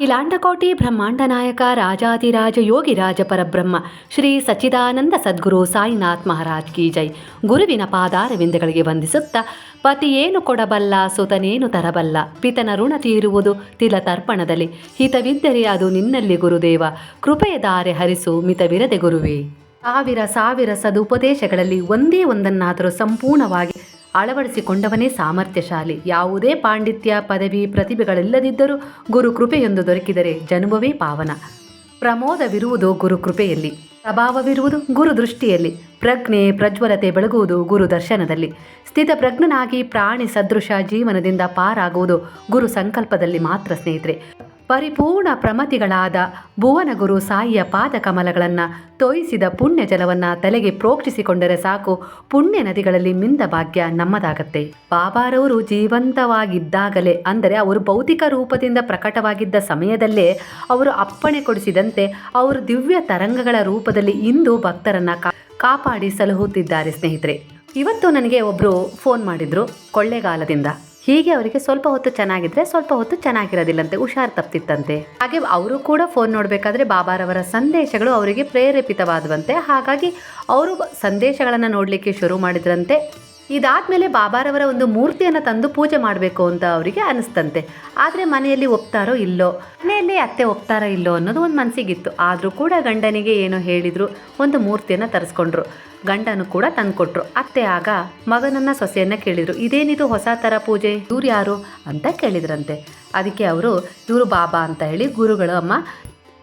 ಇಲಾಂಡಕೋಟಿ ಬ್ರಹ್ಮಾಂಡ ನಾಯಕ ರಾಜಾದಿರಾಜ ಯೋಗಿರಾಜ ಪರಬ್ರಹ್ಮ ಶ್ರೀ ಸಚ್ಚಿದಾನಂದ ಸದ್ಗುರು ಸಾಯಿನಾಥ್ ಮಹಾರಾಜ್ ಕಿ ಜೈ. ಗುರುವಿನ ಪಾದಾರವಿಂದಗಳಿಗೆ ವಂದಿಸುತ್ತಾ, ಪತಿಯೇನು ಕೊಡಬಲ್ಲ, ಸುತನೇನು ತರಬಲ್ಲ, ಪಿತನ ಋಣ ತೀರುವುದು ತಿಲತರ್ಪಣದಲ್ಲಿ. ಹಿತವಿದ್ದರೆ ಅದು ನಿನ್ನಲ್ಲಿ ಗುರುದೇವ, ಕೃಪೆಯ ದಾರೆ ಹರಿಸು ಮಿತವಿರದೆ ಗುರುವೇ. ಸಾವಿರ ಸಾವಿರ ಸದುಪದೇಶಗಳಲ್ಲಿ ಒಂದೇ ಒಂದನ್ನಾದರೂ ಸಂಪೂರ್ಣವಾಗಿ ಅಳವಡಿಸಿಕೊಂಡವನೇ ಸಾಮರ್ಥ್ಯಶಾಲಿ. ಯಾವುದೇ ಪಾಂಡಿತ್ಯ, ಪದವಿ, ಪ್ರತಿಭೆಗಳಿಲ್ಲದಿದ್ದರೂ ಗುರು ಕೃಪೆಯೊಂದು ದೊರಕಿದರೆ ಜನ್ಮವೇ ಪಾವನ. ಪ್ರಮೋದವಿರುವುದು ಗುರು ಕೃಪೆಯಲ್ಲಿ. ಪ್ರಭಾವವಿರುವುದು ಗುರು ದೃಷ್ಟಿಯಲ್ಲಿ. ಪ್ರಜ್ಞೆ, ಪ್ರಜ್ವಲತೆ ಬೆಳಗುವುದು ಗುರು ದರ್ಶನದಲ್ಲಿ. ಸ್ಥಿತಪ್ರಜ್ಞನಾಗಿ ಪ್ರಾಣಿ ಸದೃಶ ಜೀವನದಿಂದ ಪಾರಾಗುವುದು ಗುರು ಸಂಕಲ್ಪದಲ್ಲಿ ಮಾತ್ರ ಸ್ನೇಹಿತರೆ. ಪರಿಪೂರ್ಣ ಪ್ರಮತಿಗಳಾದ ಭುವನಗುರು ಸಾಯಿಯ ಪಾದಕಮಲಗಳನ್ನು ತೋಯಿಸಿದ ಪುಣ್ಯ ಜಲವನ್ನು ತಲೆಗೆ ಪ್ರೋಕ್ಷಿಸಿಕೊಂಡರೆ ಸಾಕು, ಪುಣ್ಯ ನದಿಗಳಲ್ಲಿ ಮಿಂದ ಭಾಗ್ಯ ನಮ್ಮದಾಗತ್ತೆ. ಬಾಬಾರವರು ಜೀವಂತವಾಗಿದ್ದಾಗಲೇ, ಅಂದರೆ ಅವರು ಭೌತಿಕ ರೂಪದಿಂದ ಪ್ರಕಟವಾಗಿದ್ದ ಸಮಯದಲ್ಲೇ ಅವರು ಅಪ್ಪಣೆ ಕೊಡಿಸಿದಂತೆ ಅವರು ದಿವ್ಯ ತರಂಗಗಳ ರೂಪದಲ್ಲಿ ಇಂದು ಭಕ್ತರನ್ನ ಕಾಪಾಡಿ ಸಲಹುತ್ತಿದ್ದಾರೆ ಸ್ನೇಹಿತರೆ. ಇವತ್ತು ನನಗೆ ಒಬ್ಬರು ಫೋನ್ ಮಾಡಿದ್ರು, ಕೊಳ್ಳೆಗಾಲದಿಂದ. ಹೀಗೆ ಅವರಿಗೆ ಸ್ವಲ್ಪ ಹೊತ್ತು ಚೆನ್ನಾಗಿದ್ರೆ ಸ್ವಲ್ಪ ಹೊತ್ತು ಚೆನ್ನಾಗಿರೋದಿಲ್ಲಂತೆ, ಹುಷಾರು ತಪ್ತಿತ್ತಂತೆ. ಹಾಗೆ ಅವರು ಕೂಡ ಫೋನ್ ನೋಡಬೇಕಾದ್ರೆ ಬಾಬಾರವರ ಸಂದೇಶಗಳು ಅವರಿಗೆ ಪ್ರೇರೇಪಿತವಾದವಂತೆ. ಹಾಗಾಗಿ ಅವರು ಸಂದೇಶಗಳನ್ನು ನೋಡಲಿಕ್ಕೆ ಶುರು ಮಾಡಿದ್ರಂತೆ. ಇದಾದ್ಮೇಲೆ ಬಾಬಾರವರ ಒಂದು ಮೂರ್ತಿಯನ್ನು ತಂದು ಪೂಜೆ ಮಾಡಬೇಕು ಅಂತ ಅವರಿಗೆ ಅನಿಸ್ತಂತೆ. ಆದರೆ ಮನೆಯಲ್ಲಿ ಒಪ್ತಾರೋ ಇಲ್ಲೋ? ಮನೆಯಲ್ಲಿ ಅತ್ತೆ ಒಪ್ತಾರೋ ಇಲ್ಲೋ ಅನ್ನೋದು ಒಂದು ಮನಸ್ಸಿಗಿತ್ತು ಆದರೂ ಕೂಡ ಗಂಡನಿಗೆ ಏನೋ ಹೇಳಿದ್ರು, ಒಂದು ಮೂರ್ತಿಯನ್ನು ತರಿಸ್ಕೊಂಡ್ರು. ಗಂಡನು ಕೂಡ ತಂದುಕೊಟ್ರು. ಅತ್ತೆ ಆಗ ಮಗನನ್ನ ಸೊಸೆಯನ್ನ ಕೇಳಿದ್ರು. ಇದೇನಿದು ಹೊಸ ಥರ ಪೂಜೆ? ಇವ್ರು ಯಾರು ಅಂತ ಕೇಳಿದ್ರಂತೆ. ಅದಕ್ಕೆ ಅವರು, ಇವರು ಬಾಬಾ ಅಂತ ಹೇಳಿ ಗುರುಗಳು ಅಮ್ಮ,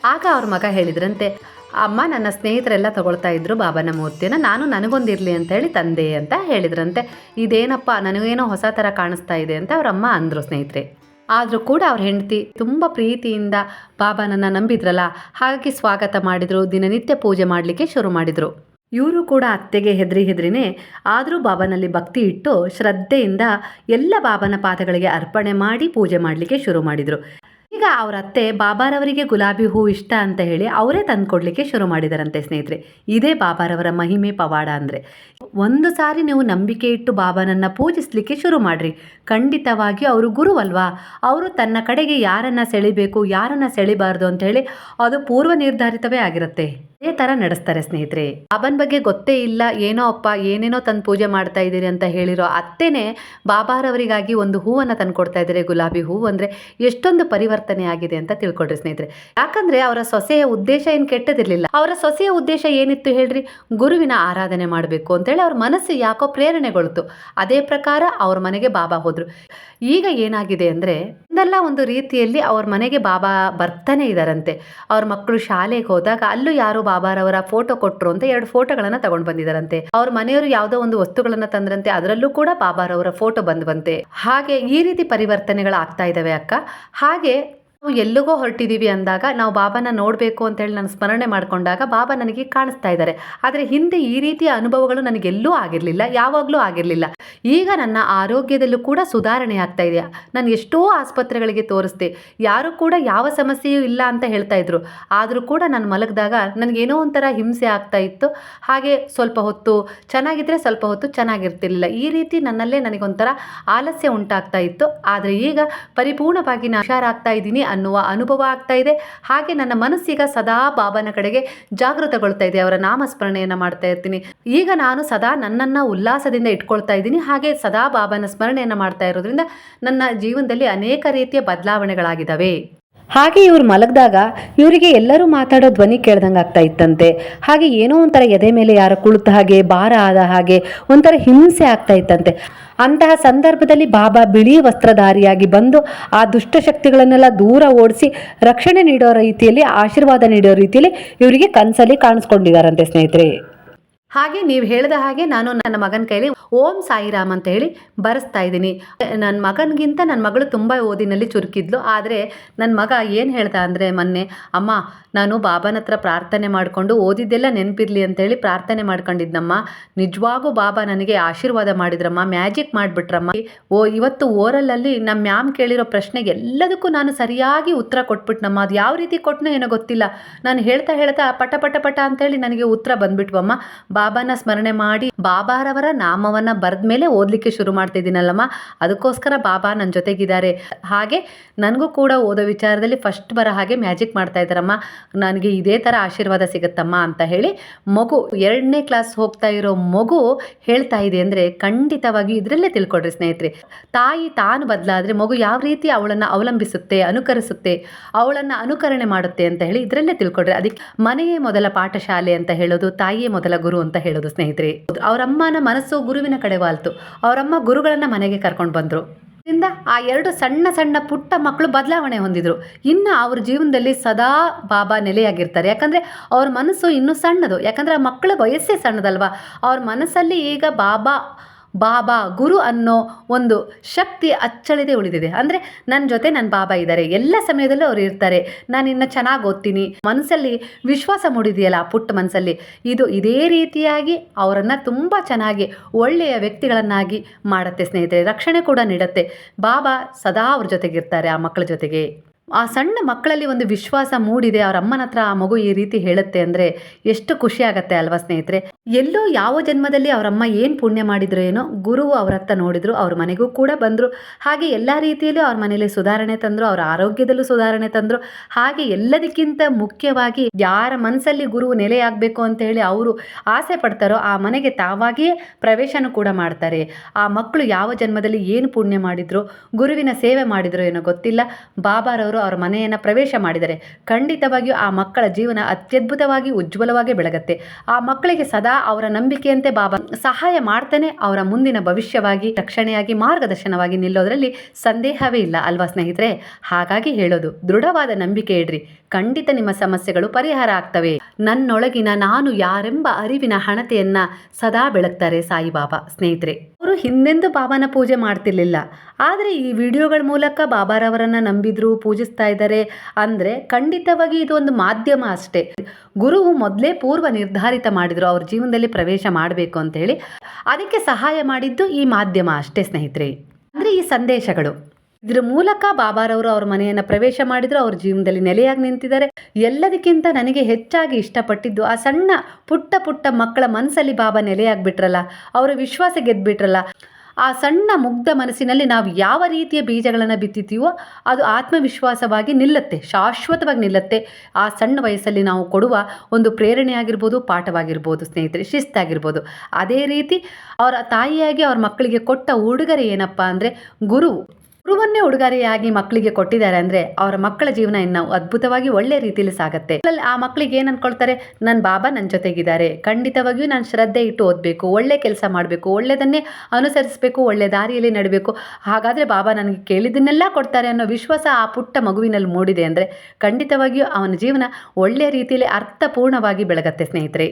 ಆಗ ಅವ್ರ ಮಗ ಹೇಳಿದ್ರಂತೆ. ಅಮ್ಮ ನನ್ನ ಸ್ನೇಹಿತರೆಲ್ಲ ತಗೊಳ್ತಾ ಇದ್ರು ಬಾಬನ ಮೂರ್ತಿಯನ್ನು. ನಾನು ನನಗೊಂದಿರಲಿ ಅಂತ ಹೇಳಿ ತಂದೆ ಅಂತ ಹೇಳಿದ್ರಂತೆ. ಇದೇನಪ್ಪ, ನನಗೇನೋ ಹೊಸ ಥರ ಕಾಣಿಸ್ತಾ ಇದೆ ಅಂತ ಅವರಮ್ಮ ಅಂದರು ಸ್ನೇಹಿತರೆ. ಆದರೂ ಕೂಡ ಅವ್ರ ಹೆಂಡತಿ ತುಂಬ ಪ್ರೀತಿಯಿಂದ ಬಾಬಾನನ್ನು ನಂಬಿದ್ರಲ್ಲ, ಹಾಗಾಗಿ ಸ್ವಾಗತ ಮಾಡಿದರು, ದಿನನಿತ್ಯ ಪೂಜೆ ಮಾಡಲಿಕ್ಕೆ ಶುರು ಮಾಡಿದರು. ಇವರು ಕೂಡ ಅತ್ತೆಗೆ ಹೆದರಿ ಹೆದರಿನೇ ಆದರೂ ಬಾಬನಲ್ಲಿ ಭಕ್ತಿ ಇಟ್ಟು ಶ್ರದ್ಧೆಯಿಂದ ಎಲ್ಲ ಬಾಬನ ಪಾದಗಳಿಗೆ ಅರ್ಪಣೆ ಮಾಡಿ ಪೂಜೆ ಮಾಡಲಿಕ್ಕೆ ಶುರು ಮಾಡಿದರು. ಈಗ ಅವ್ರ ಅತ್ತೆ ಬಾಬಾರವರಿಗೆ ಗುಲಾಬಿ ಹೂ ಇಷ್ಟ ಅಂತ ಹೇಳಿ ಅವರೇ ತಂದ್ಕೊಡ್ಲಿಕ್ಕೆ ಶುರು ಮಾಡಿದಾರಂತೆ ಸ್ನೇಹಿತರೆ. ಇದೇ ಬಾಬಾರವರ ಮಹಿಮೆ ಪವಾಡ ಅಂದರೆ. ಒಂದು ಸಾರಿ ನೀವು ನಂಬಿಕೆ ಇಟ್ಟು ಬಾಬಾನನ್ನು ಪೂಜಿಸಲಿಕ್ಕೆ ಶುರು ಮಾಡ್ರಿ. ಖಂಡಿತವಾಗಿಯೂ ಅವರು ಗುರುವಲ್ವಾ? ಅವರು ತನ್ನ ಕಡೆಗೆ ಯಾರನ್ನ ಸೆಳಿಬೇಕು, ಯಾರನ್ನ ಸೆಳಿಬಾರ್ದು ಅಂತ ಹೇಳಿ ಅದು ಪೂರ್ವ ನಿರ್ಧಾರಿತವೇ ಆಗಿರುತ್ತೆ. ಅದೇ ತರ ನಡೆಸ್ತಾರೆ ಸ್ನೇಹಿತರೆ. ಬಾಬನ್ ಬಗ್ಗೆ ಗೊತ್ತೇ ಇಲ್ಲ, ಏನೋ ಅಪ್ಪ, ಏನೇನೋ ತಂದು ಪೂಜೆ ಮಾಡ್ತಾ ಇದ್ದೀರಿ ಅಂತ ಹೇಳಿರೋ ಅತ್ತೆನೇ ಬಾಬಾರವರಿಗಾಗಿ ಒಂದು ಹೂವನ್ನು ತಂದು ಕೊಡ್ತಾ ಇದ್ದಾರೆ, ಗುಲಾಬಿ ಹೂವು ಅಂದರೆ ಎಷ್ಟೊಂದು ಪರಿವರ್ತನೆ ಆಗಿದೆ ಅಂತ ತಿಳ್ಕೊಡ್ರಿ ಸ್ನೇಹಿತರೆ. ಯಾಕಂದ್ರೆ ಅವರ ಸೊಸೆಯ ಉದ್ದೇಶ ಏನು ಕೆಟ್ಟದಿರಲಿಲ್ಲ. ಅವರ ಸೊಸೆಯ ಉದ್ದೇಶ ಏನಿತ್ತು ಹೇಳ್ರಿ? ಗುರುವಿನ ಆರಾಧನೆ ಮಾಡಬೇಕು ಅಂತೇಳಿ ಅವ್ರ ಮನಸ್ಸು ಯಾಕೋ ಪ್ರೇರಣೆಗೊಳ್ತು. ಅದೇ ಪ್ರಕಾರ ಅವ್ರ ಮನೆಗೆ ಬಾಬಾ ಹೋದ್ರು. ಈಗ ಏನಾಗಿದೆ ಅಂದರೆ ಒಂದಲ್ಲ ಒಂದು ರೀತಿಯಲ್ಲಿ ಅವ್ರ ಮನೆಗೆ ಬಾಬಾ ಬರ್ತಾನೆ ಇದ್ದಾರಂತೆ ಅವ್ರ ಮಕ್ಕಳು ಶಾಲೆಗೆ ಹೋದಾಗ ಅಲ್ಲೂ ಯಾರು ಬಾಬಾರವರ ಫೋಟೋ ಕೊಟ್ಟರು ಅಂತ ಎರಡು ಫೋಟೋಗಳನ್ನು ತಗೊಂಡು ಬಂದಿದ್ದಾರಂತೆ ಅವ್ರ ಮನೆಯವರು ಯಾವುದೋ ಒಂದು ವಸ್ತುಗಳನ್ನು ತಂದ್ರಂತೆ, ಅದರಲ್ಲೂ ಕೂಡ ಬಾಬಾರವರ ಫೋಟೋ ಬಂದ್ವಂತೆ. ಹಾಗೆ ಈ ರೀತಿ ಪರಿವರ್ತನೆಗಳು ಆಗ್ತಾ ಇದ್ದಾವೆ ಅಕ್ಕ. ಹಾಗೆ ನಾವು ಎಲ್ಲಿಗೋ ಹೊರಟಿದ್ದೀವಿ ಅಂದಾಗ ನಾವು ಬಾಬಾನ ನೋಡಬೇಕು ಅಂತೇಳಿ ನಾನು ಸ್ಮರಣೆ ಮಾಡಿಕೊಂಡಾಗ ಬಾಬಾ ನನಗೆ ಕಾಣಿಸ್ತಾ ಇದ್ದಾರೆ. ಆದರೆ ಹಿಂದೆ ಈ ರೀತಿಯ ಅನುಭವಗಳು ನನಗೆಲ್ಲೂ ಆಗಿರಲಿಲ್ಲ, ಯಾವಾಗಲೂ ಆಗಿರಲಿಲ್ಲ. ಈಗ ನನ್ನ ಆರೋಗ್ಯದಲ್ಲೂ ಕೂಡ ಸುಧಾರಣೆ ಆಗ್ತಾ ಇದೆ. ನಾನು ಎಷ್ಟೋ ಆಸ್ಪತ್ರೆಗಳಿಗೆ ತೋರಿಸ್ದೆ. ಯಾರು ಕೂಡ ಯಾವ ಸಮಸ್ಯೆಯೂ ಇಲ್ಲ ಅಂತ ಹೇಳ್ತಾ ಇದ್ರು. ಆದರೂ ಕೂಡ ನಾನು ಮಲಗಿದಾಗ ನನಗೇನೋ ಒಂಥರ ಹಿಂಸೆ ಆಗ್ತಾ ಇತ್ತು. ಹಾಗೆ ಸ್ವಲ್ಪ ಹೊತ್ತು ಚೆನ್ನಾಗಿದ್ದರೆ ಸ್ವಲ್ಪ ಹೊತ್ತು ಚೆನ್ನಾಗಿರ್ತಿರ್ಲಿಲ್ಲ. ಈ ರೀತಿ ನನ್ನಲ್ಲೇ ನನಗೊಂಥರ ಆಲಸ್ಯ ಉಂಟಾಗ್ತಾ ಇತ್ತು. ಆದರೆ ಈಗ ಪರಿಪೂರ್ಣವಾಗಿ ನಾನು ಹುಷಾರಾಗ್ತಾ ಇದ್ದೀನಿ ಅನ್ನುವ ಅನುಭವ ಆಗ್ತಾ ಇದೆ. ಹಾಗೆ ನನ್ನ ಮನಸ್ಸೀಗ ಸದಾ ಬಾಬನ ಕಡೆಗೆ ಜಾಗೃತಗೊಳ್ತಾ ಇದೆ. ಅವರ ನಾಮಸ್ಮರಣೆಯನ್ನು ಮಾಡ್ತಾ ಇರ್ತೀನಿ. ಈಗ ನಾನು ಸದಾ ನನ್ನನ್ನು ಉಲ್ಲಾಸದಿಂದ ಇಟ್ಕೊಳ್ತಾ ಇದ್ದೀನಿ. ಹಾಗೆ ಸದಾ ಬಾಬನ ಸ್ಮರಣೆಯನ್ನು ಮಾಡ್ತಾ ಇರೋದ್ರಿಂದ ನನ್ನ ಜೀವನದಲ್ಲಿ ಅನೇಕ ರೀತಿಯ ಬದಲಾವಣೆಗಳಾಗಿದ್ದಾವೆ ಹಾಗೆ ಇವ್ರು ಮಲಗಿದಾಗ ಇವರಿಗೆ ಎಲ್ಲರೂ ಮಾತಾಡೋ ಧ್ವನಿ ಕೇಳ್ದಂಗೆ ಆಗ್ತಾ ಇತ್ತಂತೆ. ಹಾಗೆ ಏನೋ ಒಂಥರ ಎದೆ ಮೇಲೆ ಯಾರೋ ಕುಳಿತ ಹಾಗೆ, ಭಾರ ಆದ ಹಾಗೆ ಒಂಥರ ಹಿಂಸೆ ಆಗ್ತಾ ಇತ್ತಂತೆ. ಅಂತಹ ಸಂದರ್ಭದಲ್ಲಿ ಬಾಬಾ ಬಿಳಿ ವಸ್ತ್ರಧಾರಿಯಾಗಿ ಬಂದು ಆ ದುಷ್ಟಶಕ್ತಿಗಳನ್ನೆಲ್ಲ ದೂರ ಓಡಿಸಿ ರಕ್ಷಣೆ ನೀಡೋ ರೀತಿಯಲ್ಲಿ, ಆಶೀರ್ವಾದ ನೀಡೋ ರೀತಿಯಲ್ಲಿ ಇವರಿಗೆ ಕನಸಲ್ಲಿ ಕಾಣಿಸ್ಕೊಂಡಿದ್ದಾರಂತೆ ಸ್ನೇಹಿತರೆ. ಹಾಗೆ ನೀವು ಹೇಳಿದ ಹಾಗೆ ನಾನು ನನ್ನ ಮಗನ ಕೈಲಿ ಓಂ ಸಾಯಿರಾಮ್ ಅಂತ ಹೇಳಿ ಬರೆಸ್ತಾ ಇದ್ದೀನಿ. ನನ್ನ ಮಗನಿಗಿಂತ ನನ್ನ ಮಗಳು ತುಂಬ ಓದಿನಲ್ಲಿ ಚುರುಕಿದ್ಲು. ಆದರೆ ನನ್ನ ಮಗ ಏನು ಹೇಳ್ದ ಅಂದರೆ ಮೊನ್ನೆ, ಅಮ್ಮ, ನಾನು ಬಾಬನ ಹತ್ರ ಪ್ರಾರ್ಥನೆ ಮಾಡಿಕೊಂಡು ಓದಿದ್ದೆಲ್ಲ ನೆನಪಿರಲಿ ಅಂತೇಳಿ ಪ್ರಾರ್ಥನೆ ಮಾಡ್ಕೊಂಡಿದ್ನಮ್ಮ. ನಿಜವಾಗೂ ಬಾಬಾ ನನಗೆ ಆಶೀರ್ವಾದ ಮಾಡಿದ್ರಮ್ಮ. ಮ್ಯಾಜಿಕ್ ಮಾಡಿಬಿಟ್ರಮ್ಮ. ಓ, ಇವತ್ತು ಓರಲಲ್ಲಿ ನಮ್ಮ ಮ್ಯಾಮ್ ಕೇಳಿರೋ ಪ್ರಶ್ನೆಗೆ ಎಲ್ಲದಕ್ಕೂ ನಾನು ಸರಿಯಾಗಿ ಉತ್ತರ ಕೊಟ್ಬಿಟ್ನಮ್ಮ. ಅದು ಯಾವ ರೀತಿ ಕೊಟ್ಟನೋ ಏನೋ ಗೊತ್ತಿಲ್ಲ. ನಾನು ಹೇಳ್ತಾ ಹೇಳ್ತಾ ಪಟ ಪಟ ಪಟ ಅಂತೇಳಿ ನನಗೆ ಉತ್ತರ ಬಂದ್ಬಿಟ್ವಮ್ಮ. ಬಾಬಾನ ಸ್ಮರಣೆ ಮಾಡಿ ಬಾಬಾರವರ ನಾಮವನ್ನ ಬರೆದ ಮೇಲೆ ಓದಲಿಕ್ಕೆ ಶುರು ಮಾಡ್ತಿದ್ದೀನಲ್ಲಮ್ಮ ಅದಕ್ಕೋಸ್ಕರ ಬಾಬಾ ನನ್ನ ಜೊತೆಗಿದ್ದಾರೆ. ಹಾಗೆ ನನಗೂ ಕೂಡ ಓದೋ ವಿಚಾರದಲ್ಲಿ ಫಸ್ಟ್ ಬರೋ ಹಾಗೆ ಮ್ಯಾಜಿಕ್ ಮಾಡ್ತಾ ಇದ್ದಾರಮ್ಮ. ನನಗೆ ಇದೇ ಥರ ಆಶೀರ್ವಾದ ಸಿಗುತ್ತಮ್ಮ ಅಂತ ಹೇಳಿ ಮಗು ಎರಡನೇ ಕ್ಲಾಸ್ ಹೋಗ್ತಾ ಇರೋ ಮಗು ಹೇಳ್ತಾ ಇದೆ ಅಂದರೆ ಖಂಡಿತವಾಗಿ ಇದರಲ್ಲೇ ತಿಳ್ಕೊಡ್ರಿ ಸ್ನೇಹಿತರೆ. ತಾಯಿ ತಾನು ಬದಲಾದರೆ ಮಗು ಯಾವ ರೀತಿ ಅವಳನ್ನು ಅವಲಂಬಿಸುತ್ತೆ, ಅನುಕರಿಸುತ್ತೆ, ಅವಳನ್ನು ಅನುಕರಣೆ ಮಾಡುತ್ತೆ ಅಂತ ಹೇಳಿ ಇದರಲ್ಲೇ ತಿಳ್ಕೊಡ್ರಿ ಅದಕ್ಕೆ ಮನೆಯೇ ಮೊದಲ ಪಾಠಶಾಲೆ ಅಂತ ಹೇಳೋದು, ತಾಯಿಯೇ ಮೊದಲ ಗುರು ಅಂತ ಹೇಳೋದು ಸ್ನೇಹಿತರೆ. ಅವರಮ್ಮನ ಮನಸ್ಸು ಗುರುವಿನ ಕಡೆ ವಾಲ್ತು. ಅವರಮ್ಮ ಗುರುಗಳನ್ನ ಮನೆಗೆ ಕರ್ಕೊಂಡು ಬಂದರು. ಇಂದ ಆ ಎರಡು ಸಣ್ಣ ಸಣ್ಣ ಪುಟ್ಟ ಮಕ್ಕಳು ಬದಲಾವಣೆ ಹೊಂದಿದ್ರು. ಇನ್ನು ಅವ್ರ ಜೀವನದಲ್ಲಿ ಸದಾ ಬಾಬಾ ನೆಲೆಯಾಗಿರ್ತಾರೆ. ಯಾಕಂದರೆ ಅವ್ರ ಮನಸ್ಸು ಇನ್ನೂ ಸಣ್ಣದು. ಯಾಕಂದರೆ ಆ ಮಕ್ಕಳ ವಯಸ್ಸೇ ಸಣ್ಣದಲ್ವಾ? ಅವ್ರ ಮನಸ್ಸಲ್ಲಿ ಈಗ ಬಾಬಾ ಬಾಬಾ ಗುರು ಅನ್ನೋ ಒಂದು ಶಕ್ತಿ ಅಚ್ಚಳಿದೆ ಉಳಿದಿದೆ. ಅಂದರೆ ನನ್ನ ಜೊತೆ ನನ್ನ ಬಾಬಾ ಇದ್ದಾರೆ ಎಲ್ಲ ಸಮಯದಲ್ಲೂ ಅವರು ಇರ್ತಾರೆ. ನಾನು ಇನ್ನು ಚೆನ್ನಾಗಿ ಓದ್ತೀನಿ. ಮನಸ್ಸಲ್ಲಿ ವಿಶ್ವಾಸ ಮೂಡಿದೆಯಲ್ಲ ಪುಟ್ಟ ಮನಸ್ಸಲ್ಲಿ ಇದು ಇದೇ ರೀತಿಯಾಗಿ ಅವರನ್ನು ತುಂಬ ಚೆನ್ನಾಗಿ ಒಳ್ಳೆಯ ವ್ಯಕ್ತಿಗಳನ್ನಾಗಿ ಮಾಡುತ್ತೆ ಸ್ನೇಹಿತರೆ. ರಕ್ಷಣೆ ಕೂಡ ನೀಡುತ್ತೆ. ಬಾಬಾ ಸದಾ ಅವ್ರ ಜೊತೆಗಿರ್ತಾರೆ, ಆ ಮಕ್ಕಳ ಜೊತೆಗೆ. ಆ ಸಣ್ಣ ಮಕ್ಕಳಲ್ಲಿ ಒಂದು ವಿಶ್ವಾಸ ಮೂಡಿದೆ, ಅವ್ರ ಅಮ್ಮನ ಹತ್ರ ಆ ಮಗು ಈ ರೀತಿ ಹೇಳುತ್ತೆ ಅಂದರೆ ಎಷ್ಟು ಖುಷಿ ಆಗತ್ತೆ ಅಲ್ವಾ ಸ್ನೇಹಿತರೆ? ಎಲ್ಲೋ ಯಾವ ಜನ್ಮದಲ್ಲಿ ಅವರಮ್ಮ ಏನು ಪುಣ್ಯ ಮಾಡಿದ್ರು ಏನೋ ಗುರು ಅವ್ರ ಹತ್ತ ನೋಡಿದ್ರು, ಅವ್ರ ಮನೆಗೂ ಕೂಡ ಬಂದರು. ಹಾಗೆ ಎಲ್ಲ ರೀತಿಯಲ್ಲೂ ಅವ್ರ ಮನೇಲಿ ಸುಧಾರಣೆ ತಂದರು, ಅವ್ರ ಆರೋಗ್ಯದಲ್ಲೂ ಸುಧಾರಣೆ ತಂದರು. ಹಾಗೆ ಎಲ್ಲದಕ್ಕಿಂತ ಮುಖ್ಯವಾಗಿ ಯಾರ ಮನಸ್ಸಲ್ಲಿ ಗುರು ನೆಲೆಯಾಗಬೇಕು ಅಂತ ಹೇಳಿ ಅವರು ಆಸೆ ಪಡ್ತಾರೋ ಆ ಮನೆಗೆ ತಾವಾಗಿಯೇ ಪ್ರವೇಶನೂ ಕೂಡ ಮಾಡ್ತಾರೆ. ಆ ಮಕ್ಕಳು ಯಾವ ಜನ್ಮದಲ್ಲಿ ಏನು ಪುಣ್ಯ ಮಾಡಿದ್ರು, ಗುರುವಿನ ಸೇವೆ ಮಾಡಿದ್ರು ಏನೋ ಗೊತ್ತಿಲ್ಲ. ಬಾಬಾರವರು ಅವರ ಮನೆಯನ್ನು ಪ್ರವೇಶ ಮಾಡಿದರೆ ಖಂಡಿತವಾಗಿಯೂ ಆ ಮಕ್ಕಳ ಜೀವನ ಅತ್ಯದ್ಭುತವಾಗಿ ಉಜ್ವಲವಾಗಿ ಬೆಳಗತ್ತೆ. ಆ ಮಕ್ಕಳಿಗೆ ಸದಾ ಅವರ ನಂಬಿಕೆಯಂತೆ ಬಾಬಾ ಸಹಾಯ ಮಾಡ್ತಾನೆ, ಅವರ ಮುಂದಿನ ಭವಿಷ್ಯವಾಗಿ ರಕ್ಷಣೆಯಾಗಿ ಮಾರ್ಗದರ್ಶನವಾಗಿ ನಿಲ್ಲೋದರಲ್ಲಿ ಸಂದೇಹವೇ ಇಲ್ಲ ಅಲ್ವಾ ಸ್ನೇಹಿತರೆ? ಹಾಗಾಗಿ ಹೇಳೋದು, ದೃಢವಾದ ನಂಬಿಕೆ ಇಡ್ರಿ. ಖಂಡಿತ ನಿಮ್ಮ ಸಮಸ್ಯೆಗಳು ಪರಿಹಾರ ಆಗ್ತವೆ. ನನ್ನೊಳಗಿನ ನಾನು ಯಾರೆಂಬ ಅರಿವಿನ ಹಣತೆಯನ್ನ ಸದಾ ಬೆಳಗ್ತಾರೆ ಸಾಯಿಬಾಬಾ. ಸ್ನೇಹಿತರೆ, ಅವರು ಹಿಂದೆಂದೂ ಬಾಬಾನ ಪೂಜೆ ಮಾಡ್ತಿರ್ಲಿಲ್ಲ. ಆದರೆ ಈ ವಿಡಿಯೋಗಳ ಮೂಲಕ ಬಾಬಾರವರನ್ನ ನಂಬಿದ್ರು, ಪೂಜಿಸ್ತಾ ಇದ್ದಾರೆ. ಅಂದರೆ ಖಂಡಿತವಾಗಿ ಇದು ಒಂದು ಮಾಧ್ಯಮ ಅಷ್ಟೇ. ಗುರುವು ಮೊದಲೇ ಪೂರ್ವ ನಿರ್ಧಾರಿತ ಮಾಡಿದ್ರು, ಅವ್ರ ಜೀವನದಲ್ಲಿ ಪ್ರವೇಶ ಮಾಡಬೇಕು ಅಂತ ಹೇಳಿ. ಅದಕ್ಕೆ ಸಹಾಯ ಮಾಡಿದ್ದು ಈ ಮಾಧ್ಯಮ ಅಷ್ಟೇ ಸ್ನೇಹಿತರೆ. ಅಂದರೆ ಈ ಸಂದೇಶಗಳು. ಇದ್ರ ಮೂಲಕ ಬಾಬಾರವರು ಅವ್ರ ಮನೆಯನ್ನು ಪ್ರವೇಶ ಮಾಡಿದ್ರು, ಅವ್ರ ಜೀವನದಲ್ಲಿ ನೆಲೆಯಾಗಿ ನಿಂತಿದ್ದಾರೆ. ಎಲ್ಲದಕ್ಕಿಂತ ನನಗೆ ಹೆಚ್ಚಾಗಿ ಇಷ್ಟಪಟ್ಟಿದ್ದು ಆ ಸಣ್ಣ ಪುಟ್ಟ ಪುಟ್ಟ ಮಕ್ಕಳ ಮನಸ್ಸಲ್ಲಿ ಬಾಬಾ ನೆಲೆಯಾಗ್ಬಿಟ್ರಲ್ಲ ಅವರ ವಿಶ್ವಾಸ ಗೆದ್ಬಿಟ್ರಲ್ಲ, ಆ ಸಣ್ಣ ಮುಗ್ಧ ಮನಸ್ಸಿನಲ್ಲಿ ನಾವು ಯಾವ ರೀತಿಯ ಬೀಜಗಳನ್ನು ಬಿತ್ತಿತೀವೋ ಅದು ಆತ್ಮವಿಶ್ವಾಸವಾಗಿ ನಿಲ್ಲುತ್ತೆ, ಶಾಶ್ವತವಾಗಿ ನಿಲ್ಲುತ್ತೆ. ಆ ಸಣ್ಣ ವಯಸ್ಸಲ್ಲಿ ನಾವು ಕೊಡುವ ಒಂದು ಪ್ರೇರಣೆ ಆಗಿರ್ಬೋದು ಪಾಠವಾಗಿರ್ಬೋದು, ಸ್ನೇಹಿತರೆ, ಶಿಸ್ತಾಗಿರ್ಬೋದು. ಅದೇ ರೀತಿ ಅವರ ತಾಯಿಯಾಗಿ ಅವ್ರ ಮಕ್ಕಳಿಗೆ ಕೊಟ್ಟ ಉಡುಗೊರೆ ಏನಪ್ಪ ಅಂದರೆ ಗುರು. ಗುರುವನ್ನೇ ಉಡುಗೊರೆಯಾಗಿ ಮಕ್ಕಳಿಗೆ ಕೊಟ್ಟಿದ್ದಾರೆ ಅಂದರೆ ಅವರ ಮಕ್ಕಳ ಜೀವನ ಇನ್ನು ಅದ್ಭುತವಾಗಿ ಒಳ್ಳೆ ರೀತಿಯಲ್ಲಿ ಸಾಗುತ್ತೆ. ಆ ಮಕ್ಕಳಿಗೆ ಏನು ಅನ್ಕೊಳ್ತಾರೆ? ನನ್ನ ಬಾಬಾ ನನ್ನ ಜೊತೆಗಿದ್ದಾರೆ. ಖಂಡಿತವಾಗಿಯೂ ನಾನು ಶ್ರದ್ಧೆ ಇಟ್ಟು ಓದಬೇಕು, ಒಳ್ಳೆ ಕೆಲಸ ಮಾಡಬೇಕು ಒಳ್ಳೆಯದನ್ನೇ ಅನುಸರಿಸಬೇಕು, ಒಳ್ಳೆ ದಾರಿಯಲ್ಲಿ ನಡಬೇಕು. ಹಾಗಾದರೆ ಬಾಬಾ ನನಗೆ ಕೇಳಿದ್ದನ್ನೆಲ್ಲ ಕೊಡ್ತಾರೆ ಅನ್ನೋ ವಿಶ್ವಾಸ ಆ ಪುಟ್ಟ ಮಗುವಿನಲ್ಲಿ ಮೂಡಿದೆ ಅಂದರೆ ಖಂಡಿತವಾಗಿಯೂ ಅವನ ಜೀವನ ಒಳ್ಳೆಯ ರೀತಿಯಲ್ಲಿ ಅರ್ಥಪೂರ್ಣವಾಗಿ ಬೆಳಗತ್ತೆ ಸ್ನೇಹಿತರೆ.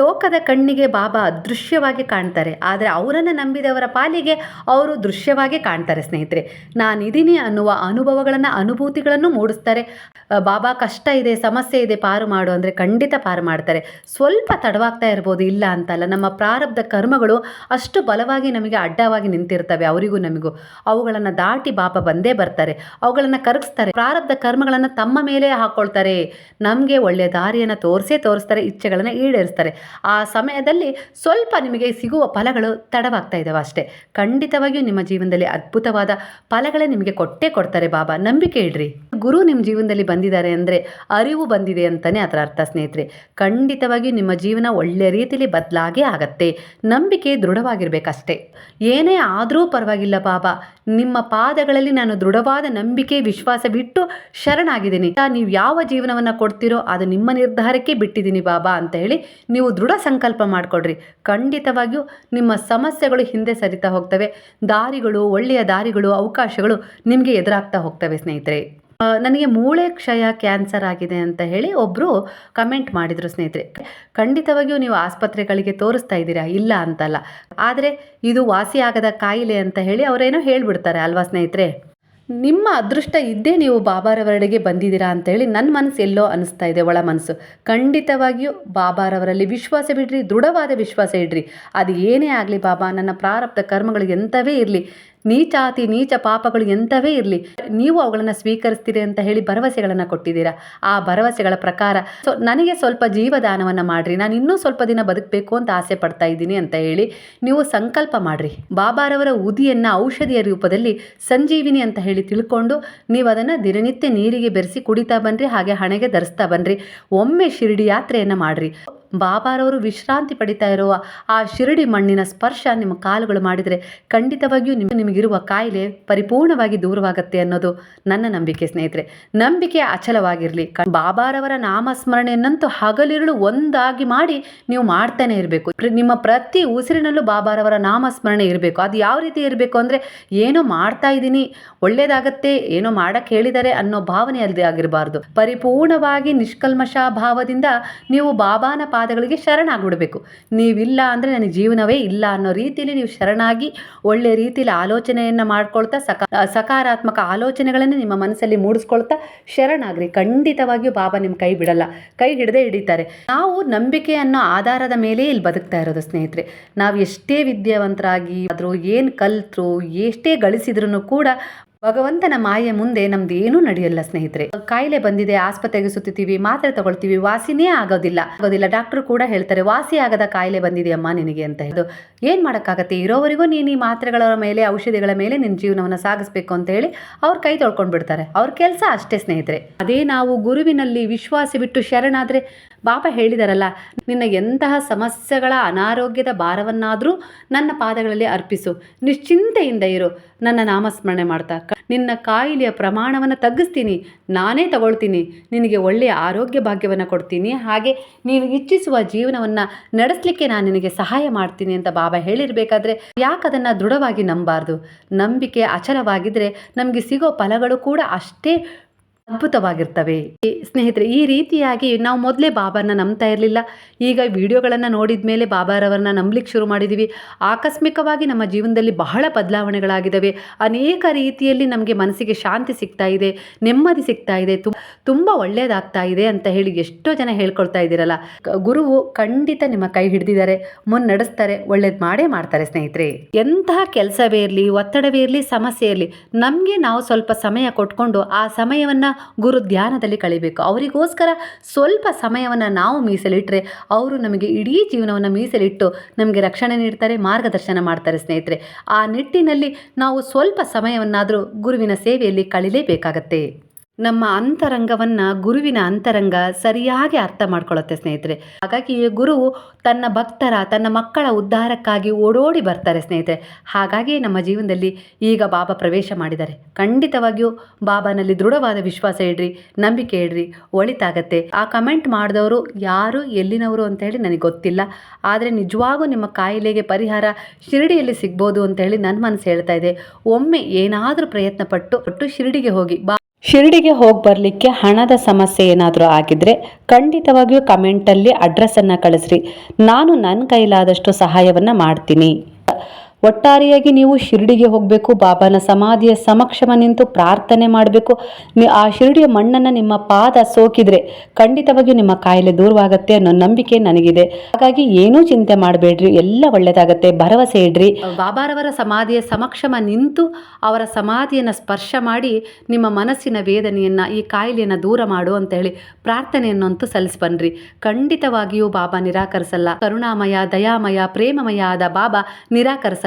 ಲೋಕದ ಕಣ್ಣಿಗೆ ಬಾಬಾ ಅದೃಶ್ಯವಾಗಿ ಕಾಣ್ತಾರೆ. ಆದರೆ ಅವರನ್ನು ನಂಬಿದವರ ಪಾಲಿಗೆ ಅವರು ದೃಶ್ಯವಾಗಿ ಕಾಣ್ತಾರೆ ಸ್ನೇಹಿತರೆ. ನಾನಿದ್ದೀನಿ ಅನ್ನುವ ಅನುಭವಗಳನ್ನು, ಅನುಭೂತಿಗಳನ್ನು ಮೂಡಿಸ್ತಾರೆ. ಬಾಬಾ ಕಷ್ಟ ಇದೆ, ಸಮಸ್ಯೆ ಇದೆ, ಪಾರು ಮಾಡು ಅಂದರೆ ಖಂಡಿತ ಪಾರು ಮಾಡ್ತಾರೆ. ಸ್ವಲ್ಪ ತಡವಾಗ್ತಾ ಇರ್ಬೋದು, ಇಲ್ಲ ಅಂತಲ್ಲ. ನಮ್ಮ ಪ್ರಾರಬ್ಧ ಕರ್ಮಗಳು ಅಷ್ಟು ಬಲವಾಗಿ ನಮಗೆ ಅಡ್ಡವಾಗಿ ನಿಂತಿರ್ತವೆ, ಅವರಿಗೂ ನಮಗೂ. ಅವುಗಳನ್ನು ದಾಟಿ ಬಾಬಾ ಬಂದೇ ಬರ್ತಾರೆ. ಅವುಗಳನ್ನು ಕರಗಿಸ್ತಾರೆ. ಪ್ರಾರಬ್ಧ ಕರ್ಮಗಳನ್ನು ತಮ್ಮ ಮೇಲೆ ಹಾಕ್ಕೊಳ್ತಾರೆ ನಮಗೆ ಒಳ್ಳೆಯ ದಾರಿಯನ್ನು ತೋರಿಸೇ ತೋರಿಸ್ತಾರೆ, ಇಚ್ಛೆಗಳನ್ನು ಈಡೇರಿಸ್ತಾರೆ. ಆ ಸಮಯದಲ್ಲಿ ಸ್ವಲ್ಪ ನಿಮಗೆ ಸಿಗುವ ಫಲಗಳು ತಡವಾಗ್ತಾ ಇದ್ದಾವೆ ಅಷ್ಟೇ. ಖಂಡಿತವಾಗಿಯೂ ನಿಮ್ಮ ಜೀವನದಲ್ಲಿ ಅದ್ಭುತವಾದ ಫಲಗಳೇ ನಿಮಗೆ ಕೊಟ್ಟೇ ಕೊಡ್ತಾರೆ ಬಾಬಾ. ನಂಬಿಕೆ ಇಡ್ರಿ. ಗುರು ನಿಮ್ಮ ಜೀವನದಲ್ಲಿ ಬಂದಿದ್ದಾರೆ ಅಂದರೆ ಅರಿವು ಬಂದಿದೆ ಅಂತಲೇ ಅದರ ಅರ್ಥ ಸ್ನೇಹಿತರೆ. ಖಂಡಿತವಾಗಿಯೂ ನಿಮ್ಮ ಜೀವನ ಒಳ್ಳೆಯ ರೀತಿಯಲ್ಲಿ ಬದಲಾಗೇ ಆಗತ್ತೆ. ನಂಬಿಕೆ ದೃಢವಾಗಿರಬೇಕಷ್ಟೇ. ಏನೇ ಆದರೂ ಪರವಾಗಿಲ್ಲ ಬಾಬಾ. ನಿಮ್ಮ ಪಾದಗಳಲ್ಲಿ ನಾನು ದೃಢವಾದ ನಂಬಿಕೆ, ವಿಶ್ವಾಸ ಬಿಟ್ಟು ಶರಣಾಗಿದ್ದೀನಿ. ನೀವು ಯಾವ ಜೀವನವನ್ನು ಕೊಡ್ತೀರೋ ಅದು ನಿಮ್ಮ ನಿರ್ಧಾರಕ್ಕೆ ಬಿಟ್ಟಿದ್ದೀನಿ ಬಾಬಾ ಅಂತ ಹೇಳಿ ನೀವು ದೃಢ ಸಂಕಲ್ಪ ಮಾಡಿಕೊಡ್ರಿ ಖಂಡಿತವಾಗಿಯೂ ನಿಮ್ಮ ಸಮಸ್ಯೆಗಳು ಹಿಂದೆ ಸರಿತಾ ಹೋಗ್ತವೆ. ದಾರಿಗಳು, ಒಳ್ಳೆಯ ದಾರಿಗಳು, ಅವಕಾಶಗಳು ನಿಮಗೆ ಎದುರಾಗ್ತಾ ಹೋಗ್ತವೆ ಸ್ನೇಹಿತರೆ. ನನಗೆ ಮೂಳೆ ಕ್ಷಯ ಕ್ಯಾನ್ಸರ್ ಆಗಿದೆ ಅಂತ ಹೇಳಿ ಒಬ್ಬರು ಕಮೆಂಟ್ ಮಾಡಿದರು ಸ್ನೇಹಿತರೆ. ಖಂಡಿತವಾಗಿಯೂ ನೀವು ಆಸ್ಪತ್ರೆಗಳಿಗೆ ತೋರಿಸ್ತಾ ಇದ್ದೀರಾ? ಇಲ್ಲ ಅಂತಲ್ಲ. ಆದರೆ ಇದು ವಾಸಿಯಾಗದ ಕಾಯಿಲೆ ಅಂತ ಹೇಳಿ ಅವರೇನೋ ಹೇಳಿಬಿಡ್ತಾರೆ ಅಲ್ವಾ ಸ್ನೇಹಿತರೆ? ನಿಮ್ಮ ಅದೃಷ್ಟ ಇದ್ದೇ ನೀವು ಬಾಬಾರವರೆಡೆಗೆ ಬಂದಿದ್ದೀರಾ ಅಂತೇಳಿ ನನ್ನ ಮನಸ್ಸು ಎಲ್ಲೋ ಅನಿಸ್ತಾ ಇದೆ, ಒಳ ಮನಸ್ಸು. ಖಂಡಿತವಾಗಿಯೂ ಬಾಬಾರವರಲ್ಲಿ ವಿಶ್ವಾಸ ಬಿಡ್ರಿ, ದೃಢವಾದ ವಿಶ್ವಾಸ ಇಡ್ರಿ. ಅದು ಏನೇ ಆಗಲಿ ಬಾಬಾ, ನನ್ನ ಪ್ರಾರಬ್ಧ ಕರ್ಮಗಳು ಎಂಥವೇ ಇರಲಿ. ನೀಚಾತಿ ನೀಚ ಪಾಪಗಳು ಎಂಥವೇ ಇರಲಿ, ನೀವು ಅವುಗಳನ್ನು ಸ್ವೀಕರಿಸ್ತೀರಿ ಅಂತ ಹೇಳಿ ಭರವಸೆಗಳನ್ನು ಕೊಟ್ಟಿದ್ದೀರಾ? ಆ ಭರವಸೆಗಳ ಪ್ರಕಾರ, ಸೊ ನನಗೆ ಸ್ವಲ್ಪ ಜೀವದಾನವನ್ನು ಮಾಡಿರಿ, ನಾನು ಇನ್ನೂ ಸ್ವಲ್ಪ ದಿನ ಬದುಕಬೇಕು ಅಂತ ಆಸೆ ಪಡ್ತಾ ಇದ್ದೀನಿ ಅಂತ ಹೇಳಿ ನೀವು ಸಂಕಲ್ಪ ಮಾಡಿರಿ. ಬಾಬಾರವರ ಉದಿಯನ್ನು ಔಷಧಿಯ ರೂಪದಲ್ಲಿ ಸಂಜೀವಿನಿ ಅಂತ ಹೇಳಿ ತಿಳ್ಕೊಂಡು ನೀವು ಅದನ್ನು ದಿನನಿತ್ಯ ನೀರಿಗೆ ಬೆರೆಸಿ ಕುಡಿತಾ ಬನ್ನಿರಿ ಹಾಗೆ ಹಣೆಗೆ ಧರಿಸ್ತಾ ಬನ್ನಿರಿ ಒಮ್ಮೆ ಶಿರಡಿ ಯಾತ್ರೆಯನ್ನು ಮಾಡಿರಿ. ಬಾಬಾರವರು ವಿಶ್ರಾಂತಿ ಪಡಿತಾ ಇರುವ ಆ ಶಿರಡಿ ಮಣ್ಣಿನ ಸ್ಪರ್ಶ ನಿಮ್ಮ ಕಾಲುಗಳು ಮಾಡಿದರೆ ಖಂಡಿತವಾಗಿಯೂ ನಿಮ್ಮ ನಿಮಗಿರುವ ಕಾಯಿಲೆ ಪರಿಪೂರ್ಣವಾಗಿ ದೂರವಾಗುತ್ತೆ ಅನ್ನೋದು ನನ್ನ ನಂಬಿಕೆ ಸ್ನೇಹಿತರೆ. ನಂಬಿಕೆ ಅಚಲವಾಗಿರಲಿ. ಬಾಬಾರವರ ನಾಮಸ್ಮರಣೆಯನ್ನಂತೂ ಹಗಲಿರುಳು ಒಂದಾಗಿ ಮಾಡಿ ನೀವು ಮಾಡ್ತಾನೆ ಇರಬೇಕು. ನಿಮ್ಮ ಪ್ರತಿ ಉಸಿರಿನಲ್ಲೂ ಬಾಬಾರವರ ನಾಮಸ್ಮರಣೆ ಇರಬೇಕು. ಅದು ಯಾವ ರೀತಿ ಇರಬೇಕು ಅಂದರೆ ಏನೋ ಮಾಡ್ತಾ ಇದ್ದೀನಿ, ಒಳ್ಳೇದಾಗತ್ತೆ, ಏನೋ ಮಾಡಕ್ಕೆ ಹೇಳಿದ್ದಾರೆ ಅನ್ನೋ ಭಾವನೆ ಅಲ್ಲದೆ ಆಗಿರಬಾರ್ದು. ಪರಿಪೂರ್ಣವಾಗಿ ನಿಷ್ಕಲ್ಮಶ ಭಾವದಿಂದ ನೀವು ಬಾಬಾನ ಪಾದಗಳಿಗೆ ಶರಣಾಗಿಬಿಡಬೇಕು. ನೀವಿಲ್ಲ ಅಂದರೆ ನನಗೆ ಜೀವನವೇ ಇಲ್ಲ ಅನ್ನೋ ರೀತಿಯಲ್ಲಿ ನೀವು ಶರಣಾಗಿ ಒಳ್ಳೆ ರೀತಿಯಲ್ಲಿ ಆಲೋಚನೆಯನ್ನು ಮಾಡ್ಕೊಳ್ತಾ ಸಕ, ಸಕಾರಾತ್ಮಕ ಆಲೋಚನೆಗಳನ್ನು ನಿಮ್ಮ ಮನಸ್ಸಲ್ಲಿ ಮೂಡಿಸ್ಕೊಳ್ತಾ ಶರಣಾಗ್ರಿ. ಖಂಡಿತವಾಗಿಯೂ ಬಾಬಾ ನಿಮ್ಮ ಕೈ ಬಿಡಲ್ಲ. ಕೈ ಹಿಡದೆ ಹಿಡಿತಾರೆ. ನಾವು ನಂಬಿಕೆ ಅನ್ನೋ ಆಧಾರದ ಮೇಲೆ ಇಲ್ಲಿ ಬದುಕ್ತಾ ಇರೋದು ಸ್ನೇಹಿತರೆ. ನಾವು ಎಷ್ಟೇ ವಿದ್ಯಾವಂತರಾಗಿ ಆದರೂ, ಏನು ಕಲ್ತರು, ಎಷ್ಟೇ ಗಳಿಸಿದ್ರು ಕೂಡ ಭಗವಂತನ ಮಾಯೆ ಮುಂದೆ ನಮ್ದು ಏನೂ ನಡೆಯಲ್ಲ, ಸ್ನೇಹಿತರೆ. ಕಾಯಿಲೆ ಬಂದಿದೆ, ಆಸ್ಪತ್ರೆಗೆ ಸುತ್ತೀವಿ ಮಾತ್ರೆ ತಗೊಳ್ತೀವಿ, ವಾಸಿನೇ ಆಗೋದಿಲ್ಲ. ಆಗೋದಿಲ್ಲ. ಡಾಕ್ಟರ್ ಕೂಡ ಹೇಳ್ತಾರೆ, ವಾಸಿ ಆಗದ ಕಾಯಿಲೆ ಬಂದಿದೆ ಅಮ್ಮ ನಿನಗೆ ಅಂತ ಹೇಳಿ. ಏನು ಮಾಡೋಕ್ಕಾಗತ್ತೆ? ಇರೋವರೆಗೂ ನೀನು ಈ ಮಾತ್ರೆಗಳ ಮೇಲೆ, ಔಷಧಿಗಳ ಮೇಲೆ ನಿನ್ನ ಜೀವನವನ್ನು ಸಾಗಿಸ್ಬೇಕು ಅಂತ ಹೇಳಿ ಅವ್ರ ಕೈ ತೊಳ್ಕೊಂಡು ಬಿಡ್ತಾರೆ ಅವ್ರ ಕೆಲಸ ಅಷ್ಟೇ ಸ್ನೇಹಿತರೆ. ಅದೇ ನಾವು ಗುರುವಿನಲ್ಲಿ ವಿಶ್ವಾಸ ಬಿಟ್ಟು ಶರಣಾದರೆ ಬಾಪ ಹೇಳಿದಾರಲ್ಲ, ನಿನ್ನ ಎಂತಹ ಸಮಸ್ಯೆಗಳ ಅನಾರೋಗ್ಯದ ಭಾರವನ್ನಾದರೂ ನನ್ನ ಪಾದಗಳಲ್ಲಿ ಅರ್ಪಿಸು. ನಿಶ್ಚಿಂತೆಯಿಂದ ಇರು. ನನ್ನ ನಾಮಸ್ಮರಣೆ ಮಾಡ್ತಾ ನಿನ್ನ ಕಾಯಿಲೆಯ ಪ್ರಮಾಣವನ್ನು ತಗ್ಗಿಸ್ತೀನಿ. ನಾನೇ ತಗೊಳ್ತೀನಿ. ನಿನಗೆ ಒಳ್ಳೆಯ ಆರೋಗ್ಯ ಭಾಗ್ಯವನ್ನು ಕೊಡ್ತೀನಿ. ಹಾಗೆ ನೀನು ಇಚ್ಛಿಸುವ ಜೀವನವನ್ನು ನಡೆಸಲಿಕ್ಕೆ ನಾನು ನಿನಗೆ ಸಹಾಯ ಮಾಡ್ತೀನಿ ಅಂತ ಬಾಬಾ ಹೇಳಿರಬೇಕಾದ್ರೆ ಯಾಕೆ ಅದನ್ನು ದೃಢವಾಗಿ ನಂಬಾರ್ದು? ನಂಬಿಕೆ ಅಚಲವಾಗಿದ್ದರೆ ನಮಗೆ ಸಿಗೋ ಫಲಗಳು ಕೂಡ ಅಷ್ಟೇ ಅದ್ಭುತವಾಗಿರ್ತವೆ. ಸ್ನೇಹಿತರೆ, ಈ ರೀತಿಯಾಗಿ ನಾವು ಮೊದಲೇ ಬಾಬಾರನ್ನ ನಂಬ್ತಾ ಇರಲಿಲ್ಲ. ಈಗ ವಿಡಿಯೋಗಳನ್ನು ನೋಡಿದ ಮೇಲೆ ಬಾಬಾರವರನ್ನ ನಂಬಲಿಕ್ಕೆ ಶುರು ಮಾಡಿದ್ದೀವಿ ಆಕಸ್ಮಿಕವಾಗಿ ನಮ್ಮ ಜೀವನದಲ್ಲಿ ಬಹಳ ಬದಲಾವಣೆಗಳಾಗಿದ್ದಾವೆ ಅನೇಕ ರೀತಿಯಲ್ಲಿ ನಮಗೆ ಮನಸ್ಸಿಗೆ ಶಾಂತಿ ಸಿಗ್ತಾ ಇದೆ, ನೆಮ್ಮದಿ ಸಿಗ್ತಾ ಇದೆ ತುಂಬ ಒಳ್ಳೆಯದಾಗ್ತಾ ಇದೆ ಅಂತ ಹೇಳಿ ಎಷ್ಟೋ ಜನ ಹೇಳ್ಕೊಳ್ತಾ ಇದ್ದೀರಲ್ಲ. ಗುರುವು ಖಂಡಿತ ನಿಮ್ಮ ಕೈ ಹಿಡಿದಿದ್ದಾರೆ ಮುನ್ನಡೆಸ್ತಾರೆ ಒಳ್ಳೇದು ಮಾಡೇ ಮಾಡ್ತಾರೆ ಸ್ನೇಹಿತರೆ. ಎಂತಹ ಕೆಲಸವೇ ಇರಲಿ, ಒತ್ತಡವೇ ಇರಲಿ, ಸಮಸ್ಯೆ ಇರಲಿ, ನಮಗೆ ನಾವು ಸ್ವಲ್ಪ ಸಮಯ ಕೊಟ್ಕೊಂಡು ಆ ಸಮಯವನ್ನು ಗುರು ಧ್ಯಾನದಲ್ಲಿ ಕಳಿಬೇಕು ಅವರಿಗೋಸ್ಕರ ಸ್ವಲ್ಪ ಸಮಯವನ್ನು ನಾವು ಮೀಸಲಿಟ್ಟರೆ ಅವರು ನಮಗೆ ಇಡೀ ಜೀವನವನ್ನು ಮೀಸಲಿಟ್ಟು ನಮಗೆ ರಕ್ಷಣೆ ನೀಡ್ತಾರೆ, ಮಾರ್ಗದರ್ಶನ ಮಾಡ್ತಾರೆ ಸ್ನೇಹಿತರೆ. ಆ ನಿಟ್ಟಿನಲ್ಲಿ ನಾವು ಸ್ವಲ್ಪ ಸಮಯವನ್ನಾದರೂ ಗುರುವಿನ ಸೇವೆಯಲ್ಲಿ ಕಳಿಲೇಬೇಕಾಗತ್ತೆ. ನಮ್ಮ ಅಂತರಂಗವನ್ನು ಗುರುವಿನ ಅಂತರಂಗ ಸರಿಯಾಗಿ ಅರ್ಥ ಮಾಡ್ಕೊಳ್ಳುತ್ತೆ ಸ್ನೇಹಿತರೆ. ಹಾಗಾಗಿ ಗುರು ತನ್ನ ಭಕ್ತರ, ತನ್ನ ಮಕ್ಕಳ ಉದ್ಧಾರಕ್ಕಾಗಿ ಓಡೋಡಿ ಬರ್ತಾರೆ ಸ್ನೇಹಿತರೆ. ಹಾಗಾಗಿ ನಮ್ಮ ಜೀವನದಲ್ಲಿ ಈಗ ಬಾಬಾ ಪ್ರವೇಶ ಮಾಡಿದ್ದಾರೆ. ಖಂಡಿತವಾಗಿಯೂ ಬಾಬಾನಲ್ಲಿ ದೃಢವಾದ ವಿಶ್ವಾಸ ಇಡ್ರಿ, ನಂಬಿಕೆ ಇಡ್ರಿ, ಒಳಿತಾಗತ್ತೆ. ಆ ಕಮೆಂಟ್ ಮಾಡಿದವರು ಯಾರು, ಎಲ್ಲಿನವರು ಅಂತ ಹೇಳಿ ನನಗೆ ಗೊತ್ತಿಲ್ಲ. ಆದರೆ ನಿಜವಾಗೂ ನಿಮ್ಮ ಕಾಯಿಲೆಗೆ ಪರಿಹಾರ ಶಿರಡಿಯಲ್ಲಿ ಸಿಗ್ಬೋದು ಅಂತ ಹೇಳಿ ನನ್ನ ಮನಸ್ಸು ಹೇಳ್ತಾ ಇದೆ. ಒಮ್ಮೆ ಏನಾದರೂ ಪ್ರಯತ್ನ ಪಟ್ಟು ಒಟ್ಟು ಶಿರಡಿಗೆ ಹೋಗಿ ಬಾ ಶಿರಡಿಗೆ ಹೋಗಿ ಬರಲಿಕ್ಕೆ ಹಣದ ಸಮಸ್ಯೆ ಏನಾದರೂ ಆಗಿದ್ರೆ ಖಂಡಿತವಾಗಿಯೂ ಕಮೆಂಟಲ್ಲಿ ಅಡ್ರೆಸ್ಸನ್ನು ಕಳಿಸ್ರಿ. ನಾನು ನನ್ನ ಕೈಲಾದಷ್ಟು ಸಹಾಯವನ್ನು ಮಾಡ್ತೀನಿ. ಒಟ್ಟಾರೆಯಾಗಿ ನೀವು ಶಿರಡಿಗೆ ಹೋಗಬೇಕು, ಬಾಬಾನ ಸಮಾಧಿಯ ಸಮಕ್ಷಮ ನಿಂತು ಪ್ರಾರ್ಥನೆ ಮಾಡಬೇಕು. ಆ ಶಿರಡಿಯ ಮಣ್ಣನ್ನು ನಿಮ್ಮ ಪಾದ ಸೋಕಿದ್ರೆ ಖಂಡಿತವಾಗಿಯೂ ನಿಮ್ಮ ಕಾಯಿಲೆ ದೂರವಾಗತ್ತೆ ಅನ್ನೋ ನಂಬಿಕೆ ನನಗಿದೆ. ಹಾಗಾಗಿ ಏನೂ ಚಿಂತೆ ಮಾಡಬೇಡ್ರಿ, ಎಲ್ಲ ಒಳ್ಳೆಯದಾಗತ್ತೆ ಭರವಸೆ ಇಡ್ರಿ. ಬಾಬಾರವರ ಸಮಾಧಿಯ ಸಮಕ್ಷಮ ನಿಂತು ಅವರ ಸಮಾಧಿಯನ್ನು ಸ್ಪರ್ಶ ಮಾಡಿ ನಿಮ್ಮ ಮನಸ್ಸಿನ ವೇದನೆಯನ್ನು, ಈ ಕಾಯಿಲೆಯನ್ನು ದೂರ ಮಾಡು ಅಂತ ಹೇಳಿ ಪ್ರಾರ್ಥನೆಯನ್ನಂತೂ ಸಲ್ಲಿಸ್ಬನ್ರಿ. ಖಂಡಿತವಾಗಿಯೂ ಬಾಬಾ ನಿರಾಕರಿಸಲ್ಲ. ಕರುಣಾಮಯ, ದಯಾಮಯ, ಪ್ರೇಮಮಯ ಆದ ಬಾಬಾ ನಿರಾಕರಿಸಲ್ಲ.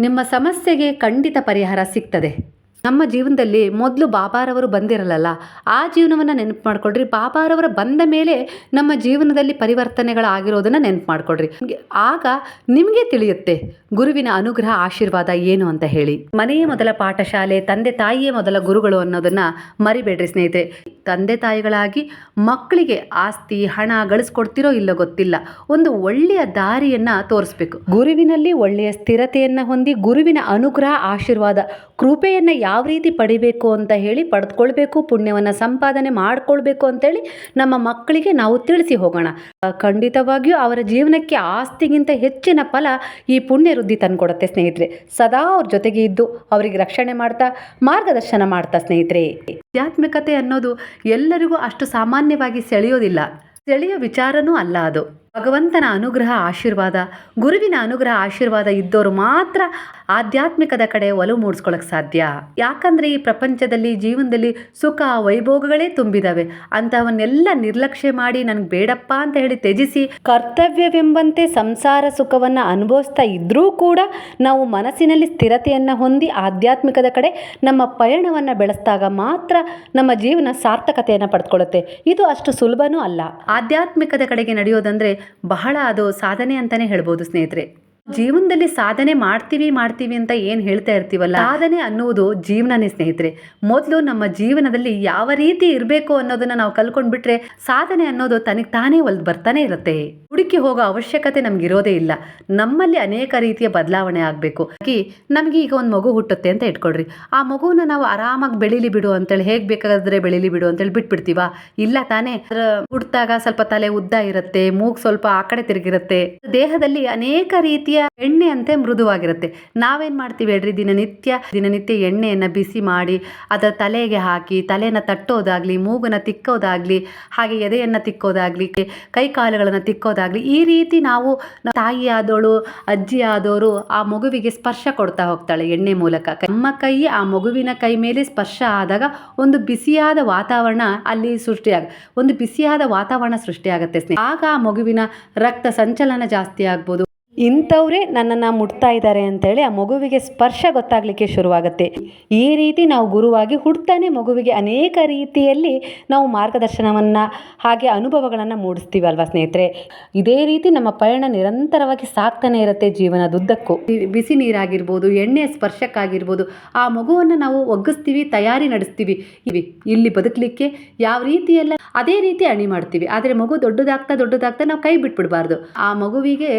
ನಿಮ್ಮ ಸಮಸ್ಯೆಗೆ ಖಂಡಿತ ಪರಿಹಾರ ಸಿಗ್ತದೆ. ನಮ್ಮ ಜೀವನದಲ್ಲಿ ಮೊದಲು ಬಾಬಾರವರು ಬಂದಿರಲ್ಲ ಆ ಜೀವನವನ್ನು ನೆನಪು ಮಾಡಿಕೊಡ್ರಿ ಬಾಬಾರವರ ಬಂದ ಮೇಲೆ ನಮ್ಮ ಜೀವನದಲ್ಲಿ ಪರಿವರ್ತನೆಗಳಾಗಿರೋದನ್ನು ನೆನಪು ಮಾಡ್ಕೊಳ್ರಿ. ಆಗ ನಿಮಗೆ ತಿಳಿಯುತ್ತೆ ಗುರುವಿನ ಅನುಗ್ರಹ ಆಶೀರ್ವಾದ ಏನು ಅಂತ ಹೇಳಿ. ಮನೆಯೇ ಮೊದಲ ಪಾಠಶಾಲೆ, ತಂದೆ ತಾಯಿಯೇ ಮೊದಲ ಗುರುಗಳು ಅನ್ನೋದನ್ನ ಮರಿಬೇಡ್ರಿ ಸ್ನೇಹಿತರೆ. ತಂದೆ ತಾಯಿಗಳಾಗಿ ಮಕ್ಕಳಿಗೆ ಆಸ್ತಿ, ಹಣ ಗಳಿಸ್ಕೊಡ್ತಿರೋ ಇಲ್ಲೋ ಗೊತ್ತಿಲ್ಲ. ಒಂದು ಒಳ್ಳೆಯ ದಾರಿಯನ್ನ ತೋರಿಸ್ಬೇಕು. ಗುರುವಿನಲ್ಲಿ ಒಳ್ಳೆಯ ಸ್ಥಿರತೆಯನ್ನ ಹೊಂದಿ ಗುರುವಿನ ಅನುಗ್ರಹ, ಆಶೀರ್ವಾದ, ಕೃಪೆಯನ್ನ ಯಾವ ರೀತಿ ಪಡಿಬೇಕು ಅಂತ ಹೇಳಿ ಪಡೆದುಕೊಳ್ಬೇಕು ಪುಣ್ಯವನ್ನು ಸಂಪಾದನೆ ಮಾಡ್ಕೊಳ್ಬೇಕು ಅಂತೇಳಿ ನಮ್ಮ ಮಕ್ಕಳಿಗೆ ನಾವು ತಿಳಿಸಿ ಹೋಗೋಣ. ಖಂಡಿತವಾಗಿಯೂ ಅವರ ಜೀವನಕ್ಕೆ ಆಸ್ತಿಗಿಂತ ಹೆಚ್ಚಿನ ಫಲ ಈ ಪುಣ್ಯ ವೃದ್ಧಿ ತಂದುಕೊಡುತ್ತೆ ಸ್ನೇಹಿತರೆ. ಸದಾ ಅವ್ರ ಜೊತೆಗೆ ಇದ್ದು ಅವರಿಗೆ ರಕ್ಷಣೆ ಮಾಡ್ತಾ, ಮಾರ್ಗದರ್ಶನ ಮಾಡ್ತಾ ಸ್ನೇಹಿತರೆ. ಆಧ್ಯಾತ್ಮಿಕತೆ ಅನ್ನೋದು ಎಲ್ಲರಿಗೂ ಅಷ್ಟು ಸಾಮಾನ್ಯವಾಗಿ ಸೆಳೆಯೋದಿಲ್ಲ. ಸೆಳೆಯೋ ವಿಚಾರನೂ ಅಲ್ಲ ಅದು. ಭಗವಂತನ ಅನುಗ್ರಹ ಆಶೀರ್ವಾದ, ಗುರುವಿನ ಅನುಗ್ರಹ ಆಶೀರ್ವಾದ ಇದ್ದವರು ಮಾತ್ರ ಆಧ್ಯಾತ್ಮಿಕದ ಕಡೆ ಒಲವು ಮೂಡಿಸ್ಕೊಳ್ಳೋಕೆ ಸಾಧ್ಯ. ಯಾಕಂದರೆ ಈ ಪ್ರಪಂಚದಲ್ಲಿ, ಜೀವನದಲ್ಲಿ ಸುಖ, ವೈಭೋಗಗಳೇ ತುಂಬಿದಾವೆ. ಅಂತವನ್ನೆಲ್ಲ ನಿರ್ಲಕ್ಷ್ಯ ಮಾಡಿ ನನಗೆ ಬೇಡಪ್ಪ ಅಂತ ಹೇಳಿ ತ್ಯಜಿಸಿ ಕರ್ತವ್ಯವೆಂಬಂತೆ ಸಂಸಾರ ಸುಖವನ್ನು ಅನುಭವಿಸ್ತಾ ಇದ್ದರೂ ಕೂಡ ನಾವು ಮನಸ್ಸಿನಲ್ಲಿ ಸ್ಥಿರತೆಯನ್ನು ಹೊಂದಿ ಆಧ್ಯಾತ್ಮಿಕದ ಕಡೆ ನಮ್ಮ ಪಯಣವನ್ನು ಬೆಳೆಸಿದಾಗ ಮಾತ್ರ ನಮ್ಮ ಜೀವನ ಸಾರ್ಥಕತೆಯನ್ನು ಪಡೆದುಕೊಳ್ಳುತ್ತೆ ಇದು ಅಷ್ಟು ಸುಲಭನೂ ಅಲ್ಲ. ಆಧ್ಯಾತ್ಮಿಕದ ಕಡೆಗೆ ನಡೆಯೋದಂದರೆ ಬಹಳ ಅದು ಸಾಧನೆ ಅಂತಲೇ ಹೇಳ್ಬೋದು ಸ್ನೇಹಿತರೆ. ಜೀವನದಲ್ಲಿ ಸಾಧನೆ ಮಾಡ್ತೀವಿ ಮಾಡ್ತೀವಿ ಅಂತ ಏನು ಹೇಳ್ತಾ ಇರ್ತೀವಲ್ಲ? ಸಾಧನೆ ಅನ್ನುವುದು ಜೀವನನೇ ಸ್ನೇಹಿತರೆ. ಮೊದಲು ನಮ್ಮ ಜೀವನದಲ್ಲಿ ಯಾವ ರೀತಿ ಇರಬೇಕು ಅನ್ನೋದನ್ನ ನಾವು ಕಲ್ಕೊಂಡ್ಬಿಟ್ರೆ ಸಾಧನೆ ಅನ್ನೋದು ತನಗೆ ತಾನೇ ಒಲ್ದು ಬರ್ತಾನೆ ಇರುತ್ತೆ. ಹುಡುಕಿ ಹೋಗೋ ಅವಶ್ಯಕತೆ ನಮ್ಗಿರೋದೇ ಇಲ್ಲ. ನಮ್ಮಲ್ಲಿ ಅನೇಕ ರೀತಿಯ ಬದಲಾವಣೆ ಆಗಬೇಕು. ನಮಗೆ ಈಗ ಒಂದು ಮಗು ಹುಟ್ಟುತ್ತೆ ಅಂತ ಇಟ್ಕೊಳ್ರಿ. ಆ ಮಗುನ ನಾವು ಆರಾಮಾಗಿ ಬೆಳೀಲಿ ಬಿಡು ಅಂತೇಳಿ, ಹೇಗೆ ಬೇಕಾದ್ರೆ ಬೆಳೀಲಿ ಬಿಡು ಅಂತೇಳಿ ಬಿಟ್ಬಿಡ್ತೀವ? ಇಲ್ಲ ತಾನೇ. ಹುಟ್ಟಿದಾಗ ಸ್ವಲ್ಪ ತಲೆ ಉದ್ದ ಇರುತ್ತೆ, ಮೂಗ್ ಸ್ವಲ್ಪ ಆ ಕಡೆ ತಿರುಗಿರುತ್ತೆ. ದೇಹದಲ್ಲಿ ಅನೇಕ ರೀತಿಯ ಎಣ್ಣೆ ಅಂತೆ ಮೃದುವಾಗಿರುತ್ತೆ. ನಾವೇನ್ ಮಾಡ್ತೀವಿ ಹೇಳ್ರಿ? ದಿನನಿತ್ಯ ದಿನನಿತ್ಯ ಎಣ್ಣೆಯನ್ನ ಬಿಸಿ ಮಾಡಿ, ಅದರ ತಲೆಗೆ ಹಾಕಿ, ತಲೆಯನ್ನು ತಟ್ಟೋದಾಗ್ಲಿ ಮೂಗನ ತಿಕ್ಕೋದಾಗ್ಲಿ, ಹಾಗೆ ಎದೆಯನ್ನ ತಿಕ್ಕೋದಾಗ್ಲಿ, ಕೈ ಕಾಲುಗಳನ್ನ ತಿಕ್ಕೋದಾಗ್ಲಿ, ಈ ರೀತಿ ನಾವು ತಾಯಿ ಆದವಳು ಅಜ್ಜಿ ಆದವರು ಆ ಮಗುವಿಗೆ ಸ್ಪರ್ಶ ಕೊಡ್ತಾ ಹೋಗ್ತಾಳೆ ಎಣ್ಣೆ ಮೂಲಕ. ನಮ್ಮ ಕೈ ಆ ಮಗುವಿನ ಕೈ ಮೇಲೆ ಸ್ಪರ್ಶ ಆದಾಗ ಒಂದು ಬಿಸಿಯಾದ ವಾತಾವರಣ ಅಲ್ಲಿ ಸೃಷ್ಟಿಯಾಗ, ಒಂದು ಬಿಸಿಯಾದ ವಾತಾವರಣ ಸೃಷ್ಟಿಯಾಗುತ್ತೆ ಸ್ನೇಹ. ಆಗ ಆ ಮಗುವಿನ ರಕ್ತ ಸಂಚಲನ ಜಾಸ್ತಿ ಆಗ್ಬೋದು. ಇಂಥವ್ರೇ ನನ್ನನ್ನು ಮುಟ್ತಾ ಇದ್ದಾರೆ ಅಂತೇಳಿ ಆ ಮಗುವಿಗೆ ಸ್ಪರ್ಶ ಗೊತ್ತಾಗಲಿಕ್ಕೆ ಶುರುವಾಗುತ್ತೆ. ಈ ರೀತಿ ನಾವು ಗುರುವಾಗಿ ಹುಡ್ತಾನೆ ಮಗುವಿಗೆ ಅನೇಕ ರೀತಿಯಲ್ಲಿ ನಾವು ಮಾರ್ಗದರ್ಶನವನ್ನು ಹಾಗೆ ಅನುಭವಗಳನ್ನು ಮೂಡಿಸ್ತೀವಲ್ವಾ ಸ್ನೇಹಿತರೆ? ಇದೇ ರೀತಿ ನಮ್ಮ ಪಯಣ ನಿರಂತರವಾಗಿ ಸಾಕ್ತಾನೆ ಇರುತ್ತೆ ಜೀವನದುದ್ದಕ್ಕೂ. ಬಿಸಿ ನೀರಾಗಿರ್ಬೋದು, ಎಣ್ಣೆ ಸ್ಪರ್ಶಕ್ಕಾಗಿರ್ಬೋದು, ಆ ಮಗುವನ್ನು ನಾವು ಒಗ್ಗಿಸ್ತೀವಿ, ತಯಾರಿ ನಡೆಸ್ತೀವಿ. ಇವಿ ಇಲ್ಲಿ ಬದುಕಲಿಕ್ಕೆ ಯಾವ ರೀತಿಯೆಲ್ಲ ಅದೇ ರೀತಿ ಅಣಿ ಮಾಡ್ತೀವಿ. ಆದರೆ ಮಗು ದೊಡ್ಡದಾಗ್ತಾ ದೊಡ್ಡದಾಗ್ತಾ ನಾವು ಕೈ ಬಿಟ್ಬಿಡಬಾರ್ದು. ಆ ಮಗುವಿಗೆ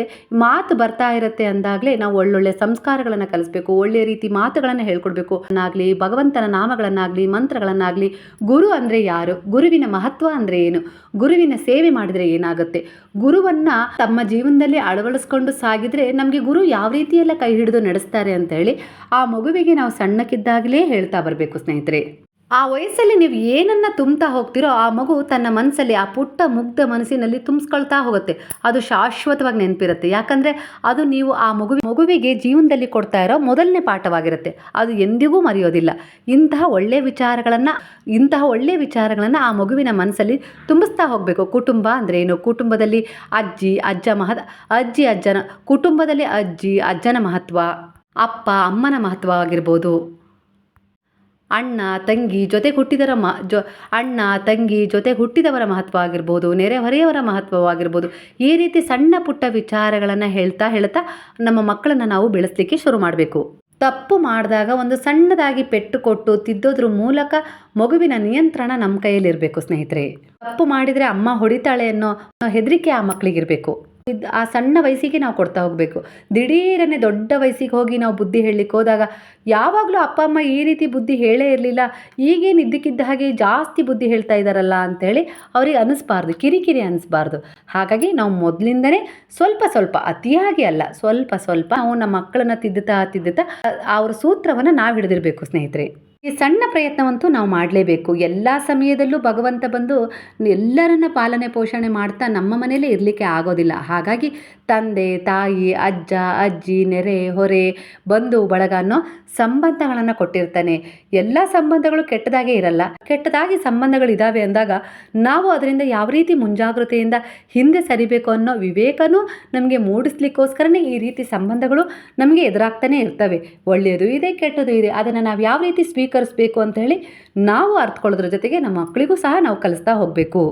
ಮಾತು ಬರ್ತಾ ಇರುತ್ತೆ ಅಂದಾಗಲೇ ನಾವು ಒಳ್ಳೊಳ್ಳೆ ಸಂಸ್ಕಾರಗಳನ್ನು ಕಲಿಸ್ಬೇಕು, ಒಳ್ಳೆ ರೀತಿ ಮಾತುಗಳನ್ನು ಹೇಳ್ಕೊಡ್ಬೇಕು. ಅನ್ನಾಗ್ಲಿ, ಭಗವಂತನ ನಾಮಗಳನ್ನಾಗಲಿ, ಮಂತ್ರಗಳನ್ನಾಗಲಿ, ಗುರು ಅಂದರೆ ಯಾರು? ಗುರುವಿನ ಮಹತ್ವ ಅಂದರೆ ಏನು? ಗುರುವಿನ ಸೇವೆ ಮಾಡಿದರೆ ಏನಾಗುತ್ತೆ? ಗುರುವನ್ನ ತಮ್ಮ ಜೀವನದಲ್ಲಿ ಅಳವಡಿಸ್ಕೊಂಡು ಸಾಗಿದ್ರೆ ನಮಗೆ ಗುರು ಯಾವ ರೀತಿಯೆಲ್ಲ ಕೈ ಹಿಡಿದು ನಡೆಸ್ತಾರೆ ಅಂತ ಹೇಳಿ ಆ ಮಗುವಿಗೆ ನಾವು ಸಣ್ಣಕ್ಕಿದ್ದಾಗಲೇ ಹೇಳ್ತಾ ಬರಬೇಕು ಸ್ನೇಹಿತರೆ. ಆ ವಯಸ್ಸಲ್ಲಿ ನೀವು ಏನನ್ನ ತುಂಬ್ತಾ ಹೋಗ್ತಿರೋ ಆ ಮಗು ತನ್ನ ಮನಸ್ಸಲ್ಲಿ ಆ ಪುಟ್ಟ ಮುಗ್ಧ ಮನಸ್ಸಿನಲ್ಲಿ ತುಂಬಿಸ್ಕೊಳ್ತಾ ಹೋಗುತ್ತೆ. ಅದು ಶಾಶ್ವತವಾಗಿ ನೆನಪಿರುತ್ತೆ. ಯಾಕಂದರೆ ಅದು ನೀವು ಆ ಮಗು ಮಗುವಿಗೆ ಜೀವನದಲ್ಲಿ ಕೊಡ್ತಾ ಇರೋ ಮೊದಲನೇ ಪಾಠವಾಗಿರುತ್ತೆ. ಅದು ಎಂದಿಗೂ ಮರೆಯೋದಿಲ್ಲ. ಇಂತಹ ಒಳ್ಳೆಯ ವಿಚಾರಗಳನ್ನು, ಇಂತಹ ಒಳ್ಳೆಯ ವಿಚಾರಗಳನ್ನು ಆ ಮಗುವಿನ ಮನಸ್ಸಲ್ಲಿ ತುಂಬಿಸ್ತಾ ಹೋಗಬೇಕು. ಕುಟುಂಬ ಅಂದರೆ ಏನು? ಕುಟುಂಬದಲ್ಲಿ ಅಜ್ಜಿ, ಅಜ್ಜ ಮಹ ಅಜ್ಜಿ, ಅಜ್ಜನ, ಕುಟುಂಬದಲ್ಲಿ ಅಜ್ಜಿ, ಅಜ್ಜನ ಮಹತ್ವ, ಅಪ್ಪ, ಅಮ್ಮನ ಮಹತ್ವ ಆಗಿರ್ಬೋದು. ಅಣ್ಣ, ತಂಗಿ ಜೊತೆ ಹುಟ್ಟಿದರ ಮ ಜೊ, ಅಣ್ಣ, ತಂಗಿ ಜೊತೆ ಹುಟ್ಟಿದವರ ಮಹತ್ವ ಆಗಿರ್ಬೋದು ನೆರೆಹೊರೆಯವರ ಮಹತ್ವವಾಗಿರ್ಬೋದು ಈ ರೀತಿ ಸಣ್ಣ ಪುಟ್ಟ ವಿಚಾರಗಳನ್ನು ಹೇಳ್ತಾ ಹೇಳ್ತಾ ನಮ್ಮ ಮಕ್ಕಳನ್ನು ನಾವು ಬೆಳೆಸಲಿಕ್ಕೆ ಶುರು ಮಾಡಬೇಕು. ತಪ್ಪು ಮಾಡಿದಾಗ ಒಂದು ಸಣ್ಣದಾಗಿ ಪೆಟ್ಟು ಕೊಟ್ಟು ತಿದ್ದೋದ್ರ ಮೂಲಕ ಮಗುವಿನ ನಿಯಂತ್ರಣ ನಮ್ಮ ಕೈಯಲ್ಲಿರಬೇಕು ಸ್ನೇಹಿತರೆ. ತಪ್ಪು ಮಾಡಿದರೆ ಅಮ್ಮ ಹೊಡಿತಾಳೆ ಅನ್ನೋ ಹೆದರಿಕೆ ಆ ಮಕ್ಕಳಿಗಿರಬೇಕು. ಇದ್ ಆ ಸಣ್ಣ ವಯಸ್ಸಿಗೆ ನಾವು ಕೊಡ್ತಾ ಹೋಗಬೇಕು. ದಿಢೀರನೆ ದೊಡ್ಡ ವಯಸ್ಸಿಗೆ ಹೋಗಿ ನಾವು ಬುದ್ಧಿ ಹೇಳಲಿಕ್ಕೆ ಹೋದಾಗ ಯಾವಾಗಲೂ ಅಪ್ಪ, ಅಮ್ಮ ಈ ರೀತಿ ಬುದ್ಧಿ ಹೇಳೇ ಇರಲಿಲ್ಲ. ಈಗೇನು ಇದ್ದಕ್ಕಿದ್ದ ಹಾಗೆ ಜಾಸ್ತಿ ಬುದ್ಧಿ ಹೇಳ್ತಾ ಇದ್ದಾರಲ್ಲ ಅಂಥೇಳಿ ಅವ್ರಿಗೆ ಅನಿಸ್ಬಾರ್ದು, ಕಿರಿಕಿರಿ ಅನಿಸ್ಬಾರ್ದು. ಹಾಗಾಗಿ ನಾವು ಮೊದಲಿಂದನೇ ಸ್ವಲ್ಪ ಸ್ವಲ್ಪ, ಅತಿಯಾಗಿ ಅಲ್ಲ, ಸ್ವಲ್ಪ ಸ್ವಲ್ಪ ನಾವು ನಮ್ಮ ಮಕ್ಕಳನ್ನ ತಿದ್ದುತ್ತಾ ತಿದ್ದುತ್ತಾ ಅವ್ರ ಸೂತ್ರವನ್ನು ನಾವು ಹಿಡಿದಿರಬೇಕು ಸ್ನೇಹಿತರೆ. ಈ ಸಣ್ಣ ಪ್ರಯತ್ನವಂತೂ ನಾವು ಮಾಡಲೇಬೇಕು. ಎಲ್ಲ ಸಮಯದಲ್ಲೂ ಭಗವಂತ ಬಂದು ಎಲ್ಲರನ್ನ ಪಾಲನೆ ಪೋಷಣೆ ಮಾಡ್ತಾ ನಮ್ಮ ಮನೆಯಲ್ಲೇ ಇರಲಿಕ್ಕೆ ಆಗೋದಿಲ್ಲ. ಹಾಗಾಗಿ ತಂದೆ, ತಾಯಿ, ಅಜ್ಜ, ಅಜ್ಜಿ, ನೆರೆ, ಹೊರೆ, ಬಂಧು, ಬಳಗ ಅನ್ನೋ ಸಂಬಂಧಗಳನ್ನು ಕೊಟ್ಟಿರ್ತಾನೆ. ಎಲ್ಲ ಸಂಬಂಧಗಳು ಕೆಟ್ಟದಾಗೇ ಇರಲ್ಲ. ಕೆಟ್ಟದಾಗಿ ಸಂಬಂಧಗಳು ಸಂಬಂಧಗಳಿದ್ದಾವೆ ಅಂದಾಗ ನಾವು ಅದರಿಂದ ಯಾವ ರೀತಿ ಮುಂಜಾಗ್ರತೆಯಿಂದ ಹಿಂದೆ ಸರಿಬೇಕು ಅನ್ನೋ ವಿವೇಕನೂ ನಮಗೆ ಮೂಡಿಸ್ಲಿಕ್ಕೋಸ್ಕರನೇ ಈ ರೀತಿ ಸಂಬಂಧಗಳು ನಮಗೆ ಎದುರಾಗ್ತಾನೆ ಇರ್ತವೆ. ಒಳ್ಳೆಯದು ಇದೆ, ಕೆಟ್ಟದು ಇದೆ. ಅದನ್ನು ನಾವು ಯಾವ ರೀತಿ ಸ್ವೀಕರಿಸಬೇಕು ಅಂತ ಹೇಳಿ ನಾವು ಅರ್ಥಕೊಳ್ಳೋದ್ರ ಜೊತೆಗೆ ನಮ್ಮ ಮಕ್ಕಳಿಗೂ ಸಹ ನಾವು ಕಲಿಸ್ತಾ ಹೋಗಬೇಕು.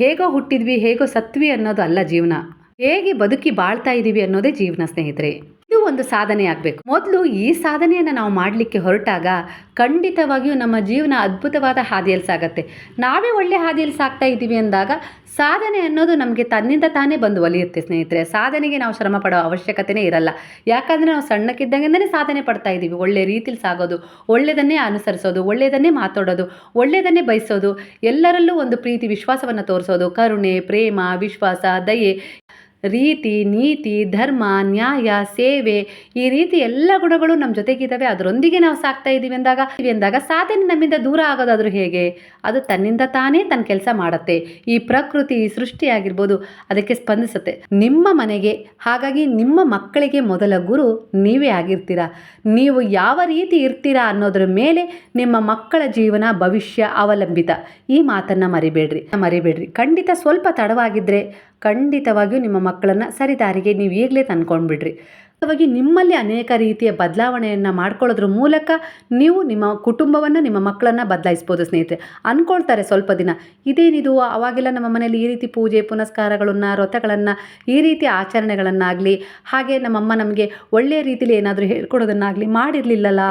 ಹೇಗೋ ಹುಟ್ಟಿದ್ವಿ, ಹೇಗೋ ಸತ್ವಿ ಅನ್ನೋದು ಅಲ್ಲ ಜೀವನ. ಹೇಗೆ ಬದುಕಿ ಬಾಳ್ತಾ ಇದ್ದೀವಿ ಅನ್ನೋದೇ ಜೀವನ ಸ್ನೇಹಿತರೆ. ಇದು ಒಂದು ಸಾಧನೆ ಆಗಬೇಕು. ಮೊದಲು ಈ ಸಾಧನೆಯನ್ನು ನಾವು ಮಾಡಲಿಕ್ಕೆ ಹೊರಟಾಗ ಖಂಡಿತವಾಗಿಯೂ ನಮ್ಮ ಜೀವನ ಅದ್ಭುತವಾದ ಹಾದಿಯಲ್ಲಿ ಸಾಗತ್ತೆ. ನಾವೇ ಒಳ್ಳೆ ಹಾದಿಯಲ್ಲಿ ಸಾಗ್ತಾ ಇದ್ದೀವಿ ಅಂದಾಗ ಸಾಧನೆ ಅನ್ನೋದು ನಮಗೆ ತನ್ನಿಂದ ತಾನೇ ಬಂದು ಒಲಿಯುತ್ತೆ ಸ್ನೇಹಿತರೆ. ಸಾಧನೆಗೆ ನಾವು ಶ್ರಮ ಪಡೋ ಅವಶ್ಯಕತೆನೇ ಇರಲ್ಲ. ಯಾಕಂದರೆ ನಾವು ಸಣ್ಣಕ್ಕಿದ್ದಂಗೆ ಸಾಧನೆ ಪಡ್ತಾ ಇದ್ದೀವಿ. ಒಳ್ಳೆ ರೀತಿಲಿ ಸಾಗೋದು ಒಳ್ಳೆಯದನ್ನೇ ಅನುಸರಿಸೋದು ಒಳ್ಳೆಯದನ್ನೇ ಮಾತಾಡೋದು ಒಳ್ಳೆಯದನ್ನೇ ಬಯಸೋದು, ಎಲ್ಲರಲ್ಲೂ ಒಂದು ಪ್ರೀತಿ, ವಿಶ್ವಾಸವನ್ನು ತೋರಿಸೋದು. ಕರುಣೆ, ಪ್ರೇಮ, ವಿಶ್ವಾಸ, ದಯೆ ರೀತಿ, ನೀತಿ, ಧರ್ಮ, ನ್ಯಾಯ, ಸೇವೆ ಈ ರೀತಿ ಎಲ್ಲ ಗುಣಗಳು ನಮ್ಮ ಜೊತೆಗಿದ್ದಾವೆ. ಅದರೊಂದಿಗೆ ನಾವು ಸಾಕ್ತಾ ಇದ್ದೀವಿ ಅಂದಾಗ, ಎಂದಾಗ ಸಾಧನೆ ನಮ್ಮಿಂದ ದೂರ ಆಗೋದಾದರೂ ಹೇಗೆ? ಅದು ತನ್ನಿಂದ ತಾನೇ ತನ್ನ ಕೆಲಸ ಮಾಡುತ್ತೆ. ಈ ಪ್ರಕೃತಿ, ಈ ಸೃಷ್ಟಿ ಆಗಿರ್ಬೋದು ಅದಕ್ಕೆ ಸ್ಪಂದಿಸುತ್ತೆ. ನಿಮ್ಮ ಮನೆಗೆ, ಹಾಗಾಗಿ ನಿಮ್ಮ ಮಕ್ಕಳಿಗೆ ಮೊದಲ ಗುರು ನೀವೇ ಆಗಿರ್ತೀರಾ? ನೀವು ಯಾವ ರೀತಿ ಇರ್ತೀರಾ ಅನ್ನೋದ್ರ ಮೇಲೆ ನಿಮ್ಮ ಮಕ್ಕಳ ಜೀವನ, ಭವಿಷ್ಯ ಅವಲಂಬಿತ. ಈ ಮಾತನ್ನು ಮರಿಬೇಡ್ರಿ. ಮರಿಬೇಡ್ರಿ. ಖಂಡಿತ ಸ್ವಲ್ಪ ತಡವಾಗಿದ್ದರೆ ಖಂಡಿತವಾಗಿಯೂ ನಿಮ್ಮ ಮಕ್ಕಳನ್ನು ಸರಿದಾರಿಗೆ ನೀವು ಈಗಲೇ ತಂದ್ಕೊಂಡ್ಬಿಡ್ರಿ. ಹಾಗಾಗಿ ನಿಮ್ಮಲ್ಲಿ ಅನೇಕ ರೀತಿಯ ಬದಲಾವಣೆಯನ್ನು ಮಾಡ್ಕೊಳ್ಳೋದ್ರ ಮೂಲಕ ನೀವು ನಿಮ್ಮ ಕುಟುಂಬವನ್ನು, ನಿಮ್ಮ ಮಕ್ಕಳನ್ನು ಬದಲಾಯಿಸ್ಬೋದು ಸ್ನೇಹಿತರೆ. ಅಂದ್ಕೊಳ್ತಾರೆ ಸ್ವಲ್ಪ ದಿನ. ಇದೇನಿದು? ಅವಾಗೆಲ್ಲ ನಮ್ಮ ಮನೇಲಿ ಈ ರೀತಿ ಪೂಜೆ, ಪುನಸ್ಕಾರಗಳನ್ನು, ವ್ರತಗಳನ್ನು, ಈ ರೀತಿ ಆಚರಣೆಗಳನ್ನಾಗಲಿ, ಹಾಗೆ ನಮ್ಮಮ್ಮ ನಮಗೆ ಒಳ್ಳೆಯ ರೀತಿಯಲ್ಲಿ ಏನಾದರೂ ಹೇಳ್ಕೊಡೋದನ್ನಾಗಲಿ ಮಾಡಿರಲಿಲ್ಲಲ್ಲ?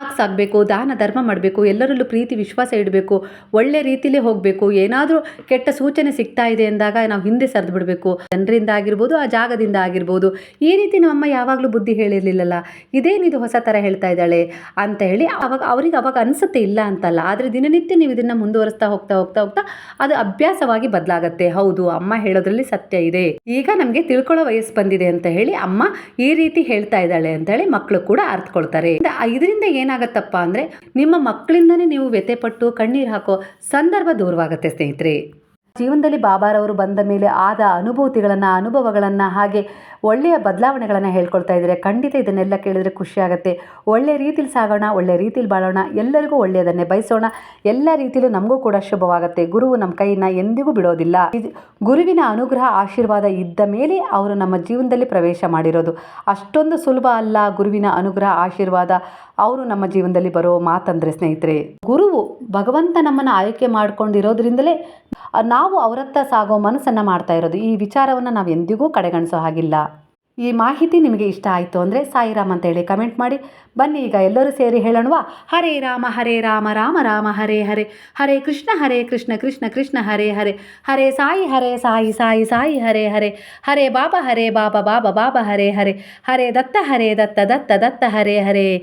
ಮಾರ್ಕ್ಸ್ ಆಗಬೇಕು, ದಾನ, ಧರ್ಮ ಮಾಡಬೇಕು, ಎಲ್ಲರಲ್ಲೂ ಪ್ರೀತಿ, ವಿಶ್ವಾಸ ಇಡಬೇಕು, ಒಳ್ಳೆ ರೀತಿಯಲ್ಲಿ ಹೋಗಬೇಕು, ಏನಾದರೂ ಕೆಟ್ಟ ಸೂಚನೆ ಸಿಗ್ತಾ ಇದೆ ಅಂದಾಗ ನಾವು ಹಿಂದೆ ಸರಿದು ಬಿಡಬೇಕು. ಜನರಿಂದ ಆಗಿರ್ಬೋದು, ಆ ಜಾಗದಿಂದ ಆಗಿರ್ಬೋದು, ಈ ರೀತಿ ನಮ್ಮಮ್ಮ ಯಾವಾಗಲೂ ಬುದ್ಧಿ ಹೇಳಿರಲಿಲ್ಲಲ್ಲ ಇದೇನಿದು ಹೊಸ ಥರ ಹೇಳ್ತಾ ಇದ್ದಾಳೆ ಅಂತ ಹೇಳಿ ಅವಾಗ ಅವ್ರಿಗೆ ಅವಾಗ ಅನಿಸುತ್ತೆ ಇಲ್ಲ ಅಂತಲ್ಲ, ಆದರೆ ದಿನನಿತ್ಯ ನೀವು ಇದನ್ನು ಮುಂದುವರಿಸ್ತಾ ಹೋಗ್ತಾ ಹೋಗ್ತಾ ಹೋಗ್ತಾ ಅದು ಅಭ್ಯಾಸವಾಗಿ ಬದಲಾಗತ್ತೆ. ಹೌದು, ಅಮ್ಮ ಹೇಳೋದ್ರಲ್ಲಿ ಸತ್ಯ ಇದೆ. ಈಗ ನಮಗೆ ತಿಳ್ಕೊಳ್ಳೋ ವಯಸ್ಸು ಬಂದಿದೆ ಅಂತ ಹೇಳಿ ಅಮ್ಮ ಈ ರೀತಿ ಹೇಳ್ತಾ ಇದ್ದಾಳೆ ಅಂತ ಹೇಳಿ ಮಕ್ಕಳು ಕೂಡ ಅರ್ಥಕೊಳ್ತಾರೆ ಇದರಿಂದ ಏನಾಗತ್ತಪ್ಪ ಅಂದರೆ ನಿಮ್ಮ ಮಕ್ಕಳಿಂದನೇ ನೀವು ವ್ಯಥೆಪಟ್ಟು ಕಣ್ಣೀರು ಹಾಕೋ ಸಂದರ್ಭ ದೂರವಾಗುತ್ತೆ ಸ್ನೇಹಿತರೆ. ಜೀವನದಲ್ಲಿ ಬಾಬಾರವರು ಬಂದ ಮೇಲೆ ಆದ ಅನುಭೂತಿಗಳನ್ನು, ಅನುಭವಗಳನ್ನು ಹಾಗೆ ಒಳ್ಳೆಯ ಬದಲಾವಣೆಗಳನ್ನು ಹೇಳ್ಕೊಳ್ತಾ ಇದ್ದಾರೆ. ಖಂಡಿತ ಇದನ್ನೆಲ್ಲ ಕೇಳಿದರೆ ಖುಷಿಯಾಗುತ್ತೆ ಒಳ್ಳೆಯ ರೀತಿಲಿ ಸಾಗೋಣ ಒಳ್ಳೆಯ ರೀತಿಲಿ ಬಾಳೋಣ, ಎಲ್ಲರಿಗೂ ಒಳ್ಳೆಯದನ್ನೇ ಬಯಸೋಣ. ಎಲ್ಲ ರೀತಿಲೂ ನಮಗೂ ಕೂಡ ಶುಭವಾಗುತ್ತೆ. ಗುರುವು ನಮ್ಮ ಕೈನ ಎಂದಿಗೂ ಬಿಡೋದಿಲ್ಲ. ಗುರುವಿನ ಅನುಗ್ರಹ, ಆಶೀರ್ವಾದ ಇದ್ದ ಮೇಲೆ ಅವರು ನಮ್ಮ ಜೀವನದಲ್ಲಿ ಪ್ರವೇಶ ಮಾಡಿರೋದು. ಅಷ್ಟೊಂದು ಸುಲಭ ಅಲ್ಲ ಗುರುವಿನ ಅನುಗ್ರಹ, ಆಶೀರ್ವಾದ. ಅವರು ನಮ್ಮ ಜೀವನದಲ್ಲಿ ಬರೋ ಮಾತಂದರೆ ಸ್ನೇಹಿತರೆ, ಗುರುವು ಭಗವಂತ ನಮ್ಮನ್ನು ಆಯ್ಕೆ ಮಾಡ್ಕೊಂಡಿರೋದ್ರಿಂದಲೇ ನಾವು ಅವರತ್ತ ಸಾಗೋ ಮನಸ್ಸನ್ನು ಮಾಡ್ತಾ ಇರೋದು. ಈ ವಿಚಾರವನ್ನು ನಾವು ಎಂದಿಗೂ ಕಡೆಗಣಿಸೋ ಹಾಗಿಲ್ಲ. ಈ ಮಾಹಿತಿ ನಿಮಗೆ ಇಷ್ಟ ಆಯಿತು ಅಂದರೆ ಸಾಯಿರಾಮ್ ಅಂತ ಹೇಳಿ ಕಮೆಂಟ್ ಮಾಡಿ. ಬನ್ನಿ ಈಗ ಎಲ್ಲರೂ ಸೇರಿ ಹೇಳೋಣವಾ? ಹರೇ ರಾಮ ಹರೇ ರಾಮ ರಾಮ ರಾಮ, ಹರೇ ಹರೇ. ಹರೇ ಕೃಷ್ಣ ಹರೇ ಕೃಷ್ಣ ಕೃಷ್ಣ ಕೃಷ್ಣ, ಹರೇ ಹರೇ. ಹರೇ ಸಾಯಿ ಹರೇ ಸಾಯಿ ಸಾಯಿ ಸಾಯಿ, ಹರೇ ಹರೇ. ಹರೇ ಬಾಬಾ ಹರೇ ಬಾಬಾ ಬಾಬಾ ಬಾಬಾ, ಹರೇ ಹರೇ. ಹರೇ ದತ್ತ ಹರೇ ದತ್ತ ದತ್ತ ದತ್ತ, ಹರೇ ಹರೇ.